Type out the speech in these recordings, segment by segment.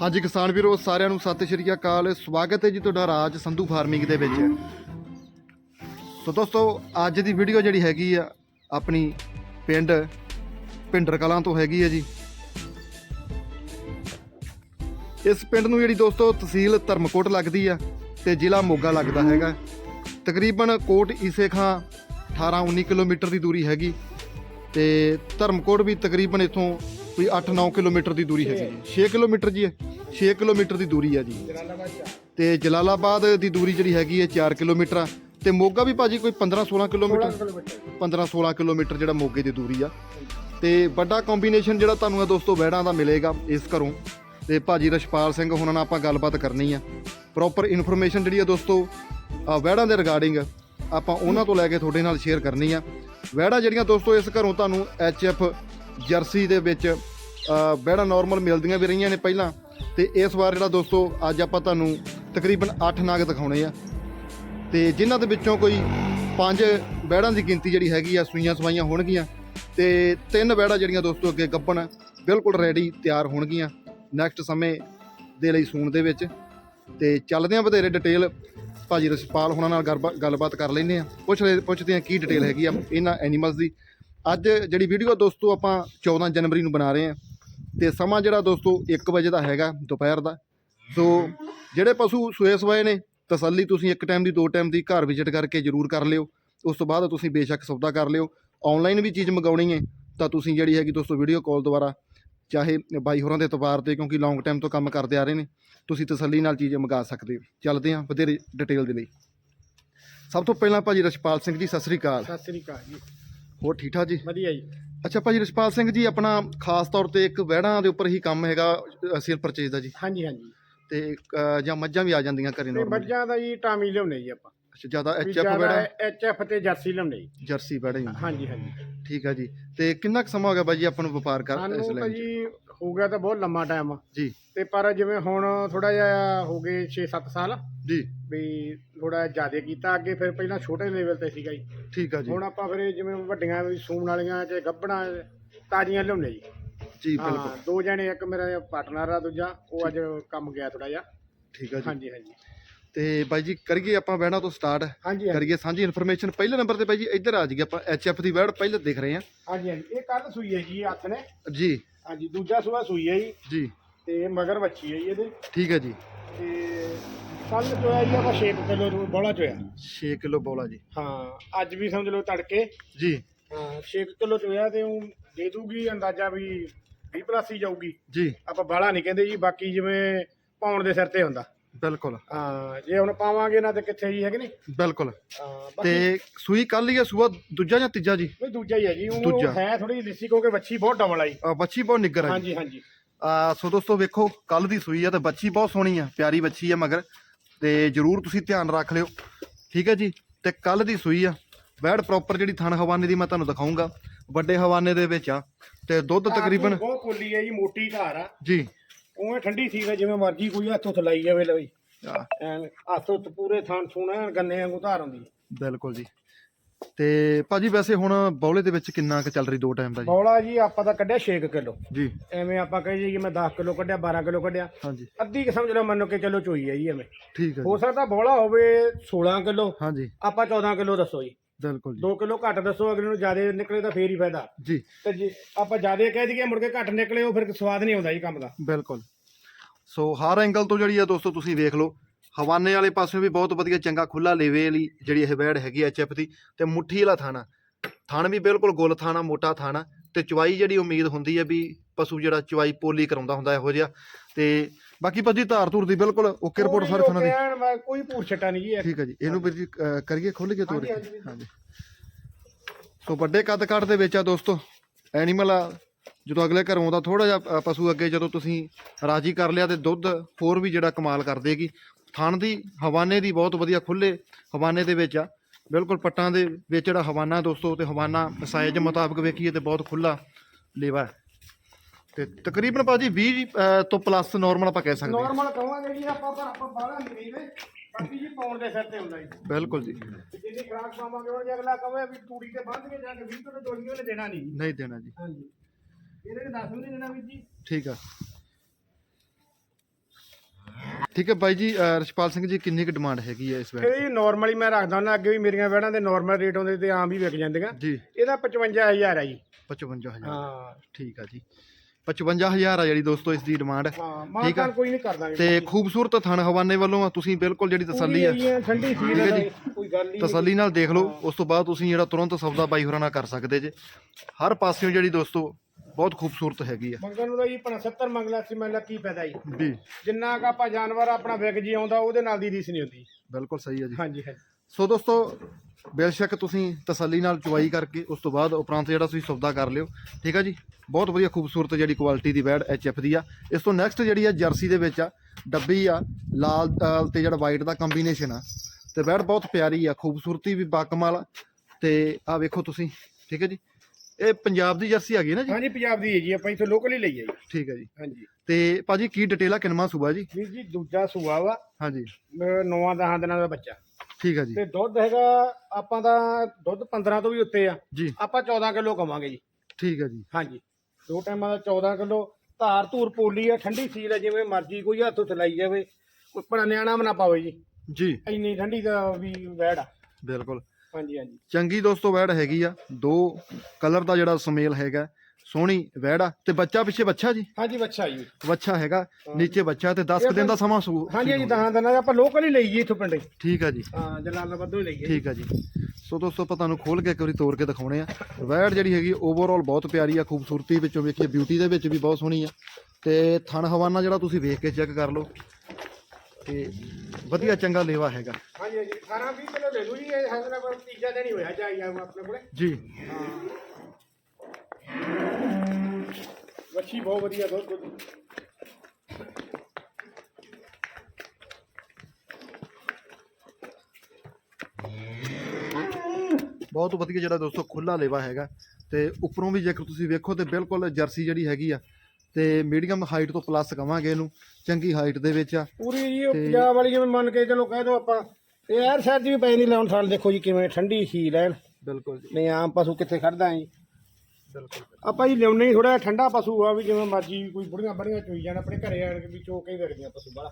ਹਾਂਜੀ ਕਿਸਾਨ ਵੀਰੋ, ਸਾਰਿਆਂ ਨੂੰ ਸਤਿ ਸ਼੍ਰੀ ਅਕਾਲ। ਸਵਾਗਤ ਹੈ ਜੀ ਤੁਹਾਡਾ ਰਾਜ ਸੰਧੂ ਫਾਰਮਿੰਗ ਦੇ ਵਿੱਚ। ਸੋ ਦੋਸਤੋ, ਅੱਜ ਦੀ ਵੀਡੀਓ ਜਿਹੜੀ ਹੈਗੀ ਆ, ਆਪਣੀ ਪਿੰਡ ਭਿੰਡਰ ਕਲਾਂ ਤੋਂ ਹੈਗੀ ਹੈ ਜੀ। ਇਸ ਪਿੰਡ ਨੂੰ ਜਿਹੜੀ ਦੋਸਤੋ, ਤਹਿਸੀਲ ਧਰਮਕੋਟ ਲੱਗਦੀ ਆ ਤੇ ਜ਼ਿਲ੍ਹਾ ਮੋਗਾ ਲੱਗਦਾ ਹੈਗਾ। ਤਕਰੀਬਨ ਕੋਟ ਈਸੇ ਖਾਂ 18 19 ਕਿਲੋਮੀਟਰ ਦੀ ਦੂਰੀ ਹੈਗੀ ਤੇ ਧਰਮਕੋਟ ਵੀ ਤਕਰੀਬਨ ਇਥੋਂ ਕੋਈ 8-9 ਕਿਲੋਮੀਟਰ ਦੀ ਦੂਰੀ ਹੈਗੀ। ਜੀ 6 ਕਿਲੋਮੀਟਰ ਜੀ ਹੈ 6 ਕਿਲੋਮੀਟਰ ਦੀ ਦੂਰੀ ਆ ਜੀ। ਤੇ ਜਲਾਲਾਬਾਦ ਦੀ ਦੂਰੀ ਜਿਹੜੀ ਹੈਗੀ ਹੈ 4 ਕਿਲੋਮੀਟਰ ਆ। ਤੇ ਮੋਗਾ ਵੀ ਭਾਜੀ ਕੋਈ 15-16 ਕਿਲੋਮੀਟਰ? 15-16 ਕਿਲੋਮੀਟਰ। ਜਿਹੜਾ ਮੋਗੇ ਦੀ ਦੂਰੀ ਆ। ਤੇ ਵੱਡਾ ਕੰਬੀਨੇਸ਼ਨ ਜਿਹੜਾ ਤੁਹਾਨੂੰ ਇਹ ਦੋਸਤੋ ਵੈੜਾਂ ਦਾ ਮਿਲੇਗਾ ਇਸ ਘਰੋਂ। ਤੇ ਭਾਜੀ ਰਸ਼ਪਾਲ ਸਿੰਘ ਹੁਣਾਂ ਨਾਲ ਆਪਾਂ ਗੱਲਬਾਤ ਕਰਨੀ ਆ। ਪ੍ਰੋਪਰ ਇਨਫੋਰਮੇਸ਼ਨ ਜਿਹੜੀ ਆ ਦੋਸਤੋ ਆ ਵੈੜਾਂ ਦੇ ਰਿਗਾਰਡਿੰਗ ਆਪਾਂ ਉਹਨਾਂ ਤੋਂ ਲੈ ਕੇ ਤੁਹਾਡੇ ਨਾਲ ਸ਼ੇਅਰ ਕਰਨੀ ਆ। ਵੈੜਾਂ ਜਿਹੜੀਆਂ ਦੋਸਤੋ ਇਸ ਘਰੋਂ ਤੁਹਾਨੂੰ ਐਫ ਜਰਸੀ ਦੇ ਵਿੱਚ ਵੈੜਾਂ ਨਾਰਮਲ ਮਿਲਦੀਆਂ ਵੀ ਰਹੀਆਂ ਨੇ ਪਹਿਲਾਂ। ਤੇ ਇਸ ਵਾਰ ਜਿਹੜਾ ਦੋਸਤੋ, ਅੱਜ ਆਪਾਂ ਤੁਹਾਨੂੰ ਤਕਰੀਬਨ 8 ਨਾਗ ਦਿਖਾਉਣੇ ਆ। ਤੇ ਜਿਨ੍ਹਾਂ ਦੇ ਵਿੱਚੋਂ ਕੋਈ ਪੰਜ ਬੈੜਾਂ ਦੀ ਗਿਣਤੀ ਜਿਹੜੀ ਹੈਗੀ ਆ, ਸੂਈਆਂ ਸਵਾਈਆਂ ਹੋਣਗੀਆਂ। ਤੇ ਤਿੰਨ ਬੈੜਾਂ ਜਿਹੜੀਆਂ ਦੋਸਤੋ, ਅੱਗੇ ਗੱਬਣ ਬਿਲਕੁਲ ਰੈਡੀ ਤਿਆਰ ਹੋਣਗੀਆਂ ਨੈਕਸਟ ਸਮੇਂ ਦੇ ਲਈ ਸੂਣ ਦੇ ਵਿੱਚ। ਤੇ ਚੱਲਦੇ ਆਂ ਵਧੇਰੇ ਡਿਟੇਲ ਭਾਜੀ ਰਸਪਾਲ ਹੁਣਾਂ ਨਾਲ ਗੱਲਬਾ- ਗੱਲਬਾਤ ਕਰ ਲੈਂਦੇ ਆ ਪੁੱਛ ਲੈ- ਪੁੱਛਦੇ ਆ ਕੀ ਡਿਟੇਲ ਹੈਗੀ ਆ ਇਹਨਾਂ ਐਨੀਮਲਸ ਦੀ। ਅੱਜ ਜਿਹੜੀ ਵੀਡੀਓ ਦੋਸਤੋ, ਆਪਾਂ 14 ਜਨਵਰੀ ਨੂੰ ਬਣਾ ਰਹੇ ਆ ਤੇ ਸਮਾਂ ਜਿਹੜਾ ਦੋਸਤੋ 1 ਵਜੇ ਦਾ ਹੈਗਾ ਦੁਪਹਿਰ ਦਾ। ਸੋ ਜਿਹੜੇ ਪਸ਼ੂ ਸੂਏ ਸਵਾਏ ਨੇ ਤਸੱਲੀ ਤੁਸੀਂ ਇੱਕ ਟਾਈਮ ਦੀ ਦੋ ਟਾਈਮ ਦੀ ਘਰ ਵਿਜ਼ਿਟ ਕਰਕੇ ਜ਼ਰੂਰ ਕਰ ਲਿਓ। ਉਸ ਤੋਂ ਬਾਅਦ ਤੁਸੀਂ ਬੇਸ਼ੱਕ ਸੌਦਾ ਕਰ ਲਿਓ। ਆਨਲਾਈਨ ਵੀ ਚੀਜ਼ ਮੰਗਾਉਣੀ ਹੈ ਤਾਂ ਤੁਸੀਂ ਜਿਹੜੀ ਹੈਗੀ ਦੋਸਤੋ ਵੀਡੀਓ ਕਾਲ ਦੁਆਰਾ ਚਾਹੇ ਬਾਈ ਹੋਰਾਂ ਦੇ ਇਤਬਾਰ ਤੇ ਕਿਉਂਕਿ ਲੌਂਗ ਟਾਈਮ ਤੋਂ ਕੰਮ ਕਰਦੇ ਆ ਰਹੇ ਨੇ ਤੁਸੀਂ ਤਸੱਲੀ ਨਾਲ ਚੀਜ਼ ਮੰਗਾ ਸਕਦੇ ਹੋ। ਚੱਲਦੇ ਹਾਂ ਵਧੇਰੇ ਡਿਟੇਲ ਦੇ ਲਈ। ਸਭ ਤੋਂ ਪਹਿਲਾਂ ਭਾਜੀ ਰਸ਼ਪਾਲ ਸਿੰਘ ਜੀ ਸਤਿ ਸ੍ਰੀ ਅਕਾਲ। ਸਤਿ ਸ੍ਰੀ ਅਕਾਲ ਜੀ। ਹੋਰ ਠੀਕ ਠਾਕ ਜੀ? ਵਧੀਆ ਜੀ। ਅੱਛਾ ਭਾਜੀ ਰਸ਼ਪਾਲ ਸਿੰਘ ਜੀ ਆਪਣਾ ਖਾਸ ਤੌਰ ਤੇ ਇੱਕ ਵਹਿੜਾਂ ਦੇ ਉੱਪਰ ਹੀ ਕੰਮ ਹੈਗਾ ਸੇਲ ਪਰਚੇਜ ਦਾ ਜੀ। ਹਾਂਜੀ ਹਾਂਜੀ। ਤੇ ਅ, ਜਾਂ ਮੱਝਾਂ ਵੀ ਆ ਜਾਂਦੀਆਂ ਘਰੇ ਤੇ ਨਾਰਮਲ ਮੱਝਾਂ ਦਾ ਜੀ ਟਾਮੀ ਲਿਆਉਣੇ ਜੀ ਆਪਾਂ। ਅੱਛਾ ਜ਼ਿਆਦਾ ਵੀ ਐਚ ਐਫ ਜ਼ਿਆਦਾ ਵਹਿੜਾ ਐਚ ਐਫ ਤੇ ਜਰਸੀ ਜੀ ਜਰਸੀ ਹੀ ਹਾਂਜੀ ਹਾਂਜੀ। ਠੀਕ ਆ ਜੀ। ਤੇ ਕਿੰਨਾ ਕੁ ਸਮਾਂ ਹੋ ਗਿਆ ਬਾਈ ਜੀ ਆਪਾਂ ਨੂੰ ਵਪਾਰ ਕਰ ਇਸ ਲਾਈਨ 'ਚ? ਜੀ ਹੋ ਗਿਆ ਤਾਂ ਬਹੁਤ ਲੰਮਾ ਟਾਈਮ ਜੀ। ਤੇ ਪਰ ਜਿਵੇਂ ਹੁਣ ਥੋੜਾ ਜਿਹਾ ਹੋ ਗਏ 6-7 ਸਾਲ। ਜੀ। ਵੀ ਥੋੜਾ ਜ਼ਿਆਦਾ ਕੀਤਾ। ਅੱਗੇ ਫਿਰ ਪਹਿਲਾਂ ਛੋਟੇ ਲੈਵਲ ਤੇ ਸੀਗਾ ਜੀ। ਠੀਕ ਆ ਜੀ। ਹੁਣ ਆਪਾਂ ਫਿਰ ਜਿਵੇਂ ਵੱਡੀਆਂ ਵੀ ਸੂਣ ਵਾਲੀਆਂ ਤੇ ਗੱਬਣਾ ਤਾਜ਼ੀਆਂ ਲਿਆਉਣੇ ਜੀ। ਜੀ ਬਿਲਕੁਲ। ਦੋ ਜਣੇ ਇੱਕ ਮੇਰਾ ਪਾਰਟਨਰ ਆ ਦੂਜਾ। ਉਹ ਅੱਜ ਕੰਮ ਗਿਆ ਥੋੜਾ ਜਿਹਾ। ਠੀਕ ਆ ਜੀ। ਹਾਂਜੀ ਹਾਂਜੀ। ਤੇ ਬਾਈ ਜੀ ਕਰੀਏ ਆਪਾਂ ਵਹਿਣਾ ਤੋਂ ਸਟਾਰਟ ਹਾਂਜੀ ਹਾਂਜੀ। ਕਰੀਏ ਸਾਂਝੀ ਇਨਫੋਰਮੇਸ਼ਨ ਪਹਿਲੇ ਨੰਬਰ ਤੇ ਬਾਈ ਜੀ ਇੱਧਰ ਆ ਜਾਈਏ ਆਪਾਂ। ਐਚ ਐਫ ਦੀ ਵਹਿੜ ਪਹਿਲੇ ਦੇਖ ਰਹੇ ਹਾਂ। ਹਾਂਜੀ ਹਾਂਜੀ। ਇਹ ਕੱਲ ਸੂਈ ਹੈ ਜੀ ਹੱਥ ਨੇ। ਜੀ। ਹਾਂਜੀ ਦੂਜਾ ਸੂਆ ਸੂਈ ਹੈ ਜੀ। ਜੀ। ਤੇ ਮਗਰ ਵੱਛੀ ਹੈ ਜੀ ਇਹਦੇ। ਠੀਕ ਹੈ ਜੀ। ਤੇ ਕੱਲ ਚੋਇਆ ਜੀ ਆਪਾਂ 6 ਕਿਲੋ ਨੂੰ ਬੋਲਾ ਚੋਇਆ। 6 ਕਿਲੋ ਬੋਲਾ ਜੀ। ਹਾਂ ਅੱਜ ਵੀ ਸਮਝ ਲਓ ਤੜਕੇ। ਜੀ। ਹਾਂ 6 ਕਿਲੋ ਚੋਇਆ ਤੇ ਉਹ ਦੇ ਦੂਗੀ ਅੰਦਾਜ਼ਾ ਵੀ 20 ਪਲੱਸ ਜਾਊਗੀ। ਜੀ। ਆਪਾਂ ਬਾਲਾ ਨਹੀਂ ਕਹਿੰਦੇ ਜੀ ਬਾਕੀ ਜਿਵੇਂ ਪਾਉਣ ਦੇ ਸਿਰ ਤੇ ਹੁੰਦਾ। ਬਿਲਕੁਲ। ਹਾਂ ਜੇ ਹੁਣ ਪਾਵਾਂਗੇ ਨਾ ਤੇ ਕਿੱਥੇ ਜੀ ਹੈ ਕਿ ਨਹੀਂ? ਬਿਲਕੁਲ। ਹਾਂ ਤੇ ਸੂਈ ਕੱਲ ਹੀ ਆ ਸੂਆ ਦੂਜਾ ਜਾਂ ਤੀਜਾ ਜੀ? ਵੀ ਦੂਜਾ ਹੀ ਹੈ ਜੀ ਦੂਜਾ। ਉਹ ਹੈ ਥੋੜੀ ਲਿੱਸੀ ਕਿਉਂਕਿ ਵੱਛੀ ਬਹੁਤ ਡਬਲ ਆਈ ਅ, ਬੱਚੀ ਬਹੁਤ ਨਿੱਗਰ ਆ ਜੀ। ਹਾਂਜੀ ਹਾਂਜੀ। ਆ ਸੋ ਦੋਸਤੋ ਵੇਖੋ ਕੱਲ ਦੀ ਸੂਈ ਆ ਤੇ ਬੱਚੀ ਬਹੁਤ ਸੋਹਣੀ ਆ ਪਿਆਰੀ ਬੱਚੀ ਆ ਮਗਰ। ਤੇ ਜਰੂਰ ਤੁਸੀਂ ਧਿਆਨ ਰੱਖ ਲਿਓ। ਠੀਕ ਹੈ ਜੀ? ਤੇ ਕੱਲ ਦੀ ਸੂਈ ਆ ਵੈੜ ਪ੍ਰੋਪਰ ਜਿਹੜੀ ਥਣ ਹਵਾਨੇ ਦੀ ਮੈਂ ਤੁਹਾਨੂੰ ਦਿਖਾਉਂਗਾ ਵੱਡੇ ਹਵਾਨੇ ਦੇ ਵਿੱਚ ਆ। ਤੇ ਦੁੱਧ ਤਕਰੀਬਨ ਬਹੁਤ ਪੋਲੀ ਹੈ ਜੀ ਮੋਟੀ ਧਾਰ ਆ। ਜੀ। ਉਵੇਂ ਠੰਡੀ ਸੀ ਜਿਵੇਂ ਮਰਜ਼ੀ ਕੋਈ ਹੱਥੋਂ ਥਲਾਈ ਜਾਵੇ ਆ, ਐਨ ਹੱਥੋਂ ਪੂਰੇ ਥਾਂ ਸੋਣਾ ਗੰਨੇ ਵਾਂਗੂ ਧਾਰ ਹੁੰਦੀ ਬਿਲਕੁਲ ਜੀ। ਤੇ ਭਾਜੀ ਵੈਸੇ ਹੁਣ ਬੌਲੇ ਦੇ ਵਿੱਚ ਕਿੰਨਾ ਕੁ ਚੱਲ ਰਹੀ ਦੋ ਟਾਈਮ ਦਾ ਜੀ ਬੌਲਾ ਜੀ ਆਪਾਂ ਤਾਂ ਕੱਢਿਆ 6 ਕਿਲੋ। ਜੀ। ਐਵੇਂ ਆਪਾਂ ਕਹੀ ਜੀ ਕਿ ਮੈਂ 10 ਕਿਲੋ ਕੱਢਿਆ 12 ਕਿਲੋ ਕੱਢਿਆ। ਹਾਂਜੀ। ਅੱਧੀ ਕਿ ਸਮਝ ਲਓ ਮੰਨੋ ਕਿ ਚਲੋ ਚੋਈ ਹੈ ਜੀ ਐਵੇਂ। ਠੀਕ ਹੈ ਹੋ ਜੀ। ਸਕਦਾ ਬੌਲਾ ਹੋਵੇ 16 ਕਿਲੋ। ਹਾਂਜੀ। ਆਪਾਂ 14 ਕਿਲੋ ਦੱਸੋ ਜੀ। ਬਿਲਕੁਲ ਜੀ। 2 ਕਿਲੋ ਘੱਟ ਦੱਸੋ ਅਗਲੇ ਨੂੰ ਜ਼ਿਆਦਾ ਨਿਕਲੇ ਤਾਂ ਫੇਰ ਹੀ ਫਾਇਦਾ। ਜੀ। ਤੇ ਜੇ ਆਪਾਂ ਜ਼ਿਆਦਾ ਕਹਿ ਦਈਏ ਮੁੜ ਕੇ ਘੱਟ ਨਿਕਲੇ ਉਹ ਫਿਰ ਸਵਾਦ ਨਹੀਂ ਆਉਂਦਾ ਜੀ ਕੰਮ ਦਾ। ਬਿਲਕੁਲ। ਸੋ ਹਰ ਐਂਗਲ ਤੋਂ ਜਿਹੜੀ ਆ ਦੋਸਤੋ ਤੁਸੀਂ ਵੇਖ ਲਓ। ਹਵਾਨੇ ਵਾਲੇ ਪਾਸੇ ਵੀ ਬਹੁਤ ਵਧੀਆ ਚੰਗਾ ਖੁੱਲਾ ਲੇਵੇ ਵਾਲੀ ਜਿਹੜੀ ਇਹ ਵੈੜ ਹੈਗੀ ਐਚਐਫ ਦੀ ਤੇ ਮੁੱਠੀ ਵਾਲਾ ਥਾਣਾ। ਥਣ ਵੀ ਬਿਲਕੁਲ ਗੁੱਲ ਥਾਣਾ ਮੋਟਾ ਥਾਣਾ। ਤੇ ਚਵਾਈ ਜਿਹੜੀ ਉਮੀਦ ਹੁੰਦੀ ਹੈ ਵੀ ਪਸ਼ੂ ਜਿਹੜਾ ਚਵਾਈ ਪੋਲੀ ਕਰਾਉਂਦਾ ਹੁੰਦਾ ਇਹੋ ਜਿਹਾ। ਤੇ ਬਾਕੀ ਭਾਜੀ ਧਾਰ ਧੂਰ ਦੀ ਬਿਲਕੁਲ ਓਕੇ ਰਿਪੋਰਟ ਸਾਰੇ ਥਾਣਾ ਦੀ। ਮੈਂ ਕੋਈ ਭੂਰ ਛਟਾ ਨਹੀਂ ਜੀ। ਠੀਕ ਹੈ ਜੀ ਇਹਨੂੰ ਵੀਰ ਜੀ ਕਰੀਏ ਖੁੱਲ ਕੇ ਤੋੜ ਹਾਂਜੀ, ਕੇ? ਹਾਂਜੀ। ਹਾਂਜੀ। ਸੋ ਵੱਡੇ ਕੱਦ ਕੱਟ ਦੇ ਵਿੱਚ ਆ ਦੋਸਤੋ ਐਨੀਮਲ ਆ। ਜਦੋਂ ਅਗਲੇ ਘਰੋਂ ਆਉਂਦਾ ਥੋੜਾ ਜਿਹਾ ਅ, ਪਸ਼ੂ ਅੱਗੇ ਜਦੋਂ ਤੁਸੀਂ ਰਾਜੀ ਕਰ ਲਿਆ ਤੇ ਦੁੱਧ ਹੋਰ ਵੀ ਜਿਹੜਾ ਕਮਾਲ ਕਰ ਦੇਗੀ। ਥਣ ਦੀ ਹਵਾਨੇ ਦੀ ਬਹੁਤ ਵਧੀਆ ਖੁੱਲੇ ਹਵਾਨੇ ਦੇ ਵਿੱਚ ਆ। ਬਿਲਕੁਲ ਪੱਟਾਂ ਦੇ ਵਿੱਚ ਜਿਹੜਾ ਹਵਾਨਾ ਦੋਸਤੋ ਤੇ ਹਵਾਨਾ ਸਾਈਜ਼ ਮੁਤਾਬਕ ਵੇਖੀਏ ਤੇ ਬਹੁਤ ਖੁੱਲਾ ਲੇਵਾ ਹੈ। ਤੇ ਤਕਰੀਬਨ ਭਾਜੀ 20 ਅ, ਤੋਂ ਪਲੱਸ ਨਾਰਮਲ ਆਪਾਂ ਕਹਿ ਸਕਦੇ ਹਾਂ। ਨਾਰਮਲ ਕਹਾਂਗੇ ਜੀ ਆਪਾਂ ਪਰ ਆਪਾਂ ਬਾਹਲਾ ਨਹੀਂ ਕਰੀਦੇ ਬਾਕੀ ਜੀ ਪਾਉਣ ਦੇ ਸਿਰ ਤੇ ਹੁੰਦਾ ਜੀ। ਬਿਲਕੁਲ ਜੀ। ਤੇ ਜਿੰਨੀ ਖਰਾਕ ਪਾਵਾਂਗੇ ਉਹ ਜੇ ਅਗਲਾ ਕਹੇ ਵੀ ਤੂੜੀ ਤੇ ਬੰਦ ਕੇ ਜਾ ਕੇ 20 ਕਿਲੋ ਡੋਲੀ ਉਹਨੇ ਦੇਣਾ ਨਹੀਂ। ਨਹੀਂ ਦੇਣਾ ਜੀ। ਹਾਂਜੀ। ਇਹਦੇ ਨੇ 10 ਵੀ ਨਹੀਂ ਦੇਣਾ ਵੀਰ ਜੀ। ਠੀਕ ਆ। ਠੀਕ ਹੈ ਬਾਈ ਜੀ ਅਹ ਰਛਪਾਲ ਸਿੰਘ ਜੀ ਕਿੰਨੀ ਕੁ ਡਿਮਾਂਡ ਹੈਗੀ ਹੈ ਇਸ ਵੈਟ ਇਹਦੀ ਨਾਰਮਲੀ ਮੈਂ ਰੱਖਦਾ ਹੁੰਦਾ ਅੱਗੇ ਵੀ ਮੇਰੀਆਂ ਵੈੜਾਂ ਦੇ ਨਾਰਮਲ ਰੇਟ ਹੁੰਦੇ ਤੇ ਆਮ ਵੀ ਵਿਕ ਜਾਂਦੀਆਂ। ਜੀ। ਇਹਦਾ 55000 ਹੈ ਜੀ। 55000 ਹਾਂ। ਠੀਕ ਆ ਜੀ। 55000 ਆ ਜਿਹੜੀ ਦੋਸਤੋ ਇਸ ਦੀ ਡਿਮਾਂਡ ਹਾਂ ਠੀਕ ਆ। ਕੋਈ ਨਹੀਂ ਕਰਦਾਂਗੇ ਤੇ ਖੂਬਸੂਰਤ ਥਣ ਹਵਾਨੇ ਵੱਲੋਂ ਆ ਤੁਸੀਂ ਬਿਲਕੁਲ ਜਿਹੜੀ ਤਸੱਲੀ ਆ। ਠੰਡੀ ਠੀਕ ਹੈ ਹੈ ਕੋਈ ਗੱਲ ਨਹੀਂ। ਤਸੱਲੀ ਨਾਲ ਦੇਖ ਲਓ ਉਸ ਤੋਂ ਬਾਅਦ ਤੁਸੀਂ ਜਿਹੜਾ ਤੁਰੰਤ ਸੌਦਾ ਬਾਈ ਹੋਰਾਂ ਨਾਲ ਕਰ ਸਕਦੇ ਜੇ। ਹਰ ਪਾਸਿਓਂ ਜਿਹੜੀ ਦੋਸਤੋ ਬਹੁਤ ਖੂਬਸੂਰਤ ਹੈਗੀ ਆ। ਮੰਗਣ ਨੂੰ ਤਾਂ ਜੀ 75 ਮੰਗਲਾ ਸੀ ਮੈਂ ਕੀ ਫਾਇਦਾ ਜੀ। ਜੀ। ਜਿੰਨਾ ਕ ਆਪਾਂ ਜਾਨਵਰ ਆਪਣਾ ਵਿਕ ਜੀ ਆਉਂਦਾ ਉਹਦੇ ਨਾਲ ਦੀ ਰੀਸ ਨਹੀਂ ਹੁੰਦੀ। ਬਿਲਕੁਲ ਸਹੀ ਆ ਜੀ। ਹਾਂਜੀ ਹਾਂਜੀ। ਸੋ ਦੋਸਤੋ ਬੇਸ਼ੱਕ ਤੁਸੀਂ ਤਸੱਲੀ ਨਾਲ ਚੁਆਈ ਕਰਕੇ ਉਸ ਤੋਂ ਬਾਅਦ ਉਪਰੰਤ ਜਿਹੜਾ ਤੁਸੀਂ ਸੌਦਾ ਕਰ ਲਿਓ। ਠੀਕ ਆ ਜੀ? ਬਹੁਤ ਵਧੀਆ ਖੂਬਸੂਰਤ ਜਿਹੜੀ ਕੁਆਲਿਟੀ ਦੀ ਬੈਡ ਐਫ ਦੀ ਆ। ਇਸ ਤੋਂ ਨੈਕਸਟ ਜਿਹੜੀ ਆ ਜਰਸੀ ਦੇ ਵਿੱਚ ਆ ਡੱਬੀ ਆ ਲਾਲ ਤੇ ਜਿਹੜਾ ਵਾਈਟ ਦਾ ਕੰਬੀਨੇਸ਼ਨ ਆ। ਤੇ ਬੈਡ ਬਹੁਤ ਪਿਆਰੀ ਆ ਖੂਬਸੂਰਤੀ ਵੀ ਬਾਕਮਾਲ ਆ। ਤੇ ਆ ਵੇਖੋ ਤੁਸੀਂ। ਠੀਕ ਹੈ ਜੀ? ਇਹ ਪੰਜਾਬ ਦੀ ਜਰਸੀ ਹੈਗੀ ਨਾ ਜੀ? ਹਾਂਜੀ ਪੰਜਾਬ ਦੀ ਹੈ ਜੀ ਆਪਾਂ ਇੱਥੇ ਲੋਕਲ ਹੀ ਲਈ ਹੈ ਜੀ। ਠੀਕ ਹੈ ਜੀ। ਹਾਂਜੀ। ਤੇ ਭਾਜੀ ਕੀ ਡਿਟੇਲ ਆ? ਕਿਨਮਾ ਸੂਬਾ ਜੀ? ਜੀ ਦੂਜਾ ਸੂਆ ਵਾ। ਹਾਂਜੀ। ਨੌਵਾਂ ਦਹਾਂ ਦਿਨਾਂ ਦਾ ਬੱਚਾ। ਠੀਕ ਹੈ ਜੀ। ਤੇ ਦੁੱਧ ਹੈਗਾ ਆਪਾਂ ਦਾ ਦੁੱਧ 15 ਤੋਂ ਵੀ ਉੱਤੇ ਆ। ਜੀ। ਆਪਾਂ 14 ਕਿਲੋ ਕਵਾਂਗੇ ਜੀ। ਠੀਕ ਹੈ ਜੀ। ਹਾਂਜੀ। ਦੋ ਟਾਈਮਾਂ ਦਾ 14 ਕਿਲੋ। ਧਾਰ ਧੂਰ ਪੋਲੀ ਆ ਠੰਡੀ ਸੀਲ ਆ ਜਿਵੇਂ ਮਰਜ਼ੀ ਕੋਈ ਹੱਥ ਉੱਤੇ ਲਾਈ ਜਾਵੇ। ਕੋਈ ਬੜਾ ਨਿਆਣਾ ਬਣਾ ਪਾਵੇ ਜੀ। ਜੀ। ਇੰਨੀ ਠੰਡੀ ਦਾ ਵੀ ਵੈੜ ਆ। ਬਿਲਕੁਲ। ਹਾਂਜੀ ਹਾਂਜੀ। ਚੰਗੀ ਦੋਸਤੋ ਵੈੜ ਹੈਗੀ ਆ। ਦੋ ਕਲਰ ਦਾ ਜਿਹੜਾ ਸਮੇਲ ਹੈਗਾ ਸੋਹਣੀ ਆ। ਤੇ ਬੱਚਾ ਪਿੱਛੇ ਬੱਚਾ ਜੀ? ਹਾਂਜੀ ਬੱਚਾ ਜੀ। ਬੱਚਾ ਹੈਗਾ। ਨੀਚੇ ਬੱਚਾ ਤੇ 10 ਦਿਨ ਦਾ ਸਮਾਂ ਸੂ ਹਾਂਜੀ ਹਾਂਜੀ ਦਹਾਂ ਦਿਨਾਂ ਦਾ ਆਪਾਂ ਲੋਕਲ ਹੀ ਲਈ ਜੀ ਇੱਥੋਂ ਪਿੰਡੇ ਠੀਕ ਆ ਜੀ। ਹਾਂ ਜਲਾਲਾਬਾਦੋਂ ਹੀ ਲਈਏ। ਠੀਕ ਆ ਜੀ। ਸੋ ਦੋਸਤੋ ਆਪਾਂ ਤੁਹਾਨੂੰ ਖੋਲ ਕੇ ਇੱਕ ਵਾਰੀ ਤੋੜ ਕੇ ਦਿਖਾਉਣੇ ਆ। ਵੈੜ ਜਿਹੜੀ ਹੈਗੀ ਓਵਰਆਲ ਬਹੁਤ ਪਿਆਰੀ ਆ ਖੂਬਸੂਰਤੀ ਵਿੱਚੋਂ ਵੇਖੀਏ ਬਿਊਟੀ ਦੇ ਵਿੱਚ ਵੀ ਬਹੁਤ ਸੋਹਣੀ ਆ। ਤੇ ਥਣ ਹਵਾਨਾ ਜਿਹੜਾ ਤੁਸੀਂ ਵੇਖ ਕੇ ਚੈੱਕ ਕਰ ਲਓ। ਤੇ ਵਧੀਆ ਚੰਗਾ ਲੇਵਾ ਹੈਗਾ। ਹਾਂਜੀ ਹਾਂਜੀ। 18 20 ਕਿਲੋ ਲੈ ਲੂ ਜੀ ਇਹ ਪਰ ਤੀਜਾ ਦਿਨ ਹੀ ਹੋਇਆ ਜਾਈ ਆ ਆਪਣੇ ਕੋਲੇ। ਜੀ। ਵੱਛੀ ਬਹੁਤ ਵਧੀਆ ਦੁੱਧ ਬਹੁਤ ਵਧੀਆ ਜਿਹੜਾ ਦੋਸਤੋ ਖੁੱਲਾ ਲੇਵਾ ਹੈਗਾ। ਤੇ ਉੱਪਰੋਂ ਵੀ ਜੇਕਰ ਤੁਸੀਂ ਵੇਖੋ ਤੇ ਬਿਲਕੁਲ ਜਰਸੀ ਜਿਹੜੀ ਹੈਗੀ ਆ ਤੇ ਮੀਡੀਅਮ ਹਾਈਟ ਤੋਂ ਪਲੱਸ ਕਵਾਂਗੇ ਇਹਨੂੰ ਚੰਗੀ ਹਾਈਟ ਦੇ ਵਿੱਚ ਆ। ਪੂਰੀ ਜੀ ਉਹ ਪੰਜਾਬ ਵਾਲੀ ਜਿਵੇਂ ਮੰਨ ਕੇ ਚਲੋ ਕਹਿ ਦੋ ਆਪਾਂ ਇਹ ਯਾਰ ਸ਼ਹਿਰ ਵੀ ਪੈ ਨਹੀਂ ਲਾਉਣ ਸਾਲ ਦੇਖੋ ਜੀ ਕਿਵੇਂ ਠੰਡੀ ਸੀ ਲੈਣ ਬਿਲਕੁਲ ਜੀ। ਨਹੀਂ ਆਮ ਪਸ਼ੂ ਕਿੱਥੇ ਖੜਦਾ ਜੀ? ਆਪਾਂ ਜੀ ਲਿਆਉਣੇ ਹੀ ਥੋੜਾ ਠੰਡਾ ਪਸ਼ੂ ਆ ਵੀ ਜਿਵੇਂ ਮਰਜ਼ੀ ਕੋਈ ਬੁੜੀਆਂ ਬੜੀਆਂ ਚੋਈ ਜਾਣ ਆਪਣੇ ਘਰੇ ਆਣ ਕੇ ਵੀ ਚੋ ਕੇ ਵੜਦੀਆਂ ਪਸ਼ੂ ਬਾਲਾ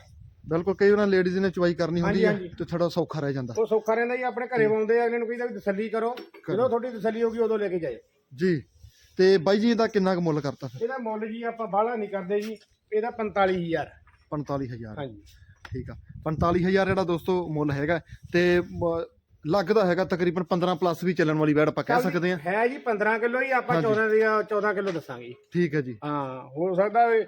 ਬਿਲਕੁਲ ਕਈ ਵਾਰ ਲੇਡੀਜ਼ ਨੇ ਚਵਾਈ ਕਰਨੀ ਹੁੰਦੀ ਹਾਂਜੀ। ਤੇ ਥੋੜਾ ਸੌਖਾ ਰਹਿ ਜਾਂਦਾ। ਉਹ ਸੌਖਾ ਰਹਿੰਦਾ ਜੀ ਆਪਣੇ ਘਰੇ ਆਉਂਦੇ ਆ ਅਗਲੇ ਨੂੰ ਕਹਿੰਦਾ ਵੀ ਤਸੱਲੀ ਕਰੋ। ਜਦੋਂ ਤੁਹਾਡੀ ਤਸੱਲੀ ਹੋਗੀ ਉਦੋਂ ਲੈ ਕੇ ਜਾਏ ਜੀ ਤੇ ਬਾਈ ਜੀ ਇਹਦਾ ਕਿੰਨਾ ਕੁ ਮੁੱਲ ਕਰਤਾ ਫਿਰ? ਇਹਦਾ ਮੁੱਲ ਜੀ ਆਪਾਂ ਬਾਹਲਾ ਨਹੀਂ ਕਰਦੇ ਜੀ ਇਹਦਾ 45000 45000 ਹਾਂਜੀ। ਠੀਕ ਆ। 45000 ਜਿਹੜਾ ਦੋਸਤੋ ਮੁੱਲ ਹੈਗਾ ਤੇ ਲੱਗਦਾ ਹੈਗਾ ਤਕਰੀਬਨ 15 ਪਲੱਸ ਵੀ ਚੱਲਣ ਵਾਲੀ ਵੈੜ ਆਪਾਂ ਕਹਿ ਸਕਦੇ ਆ ਹੈ ਜੀ 15 ਕਿਲੋ ਹੀ ਆਪਾਂ 14 ਦੀ 14 ਕਿਲੋ ਦੱਸਾਂਗੇ। ਠੀਕ ਹੈ ਜੀ। ਹਾਂ ਹੋ ਸਕਦਾ ਵੀ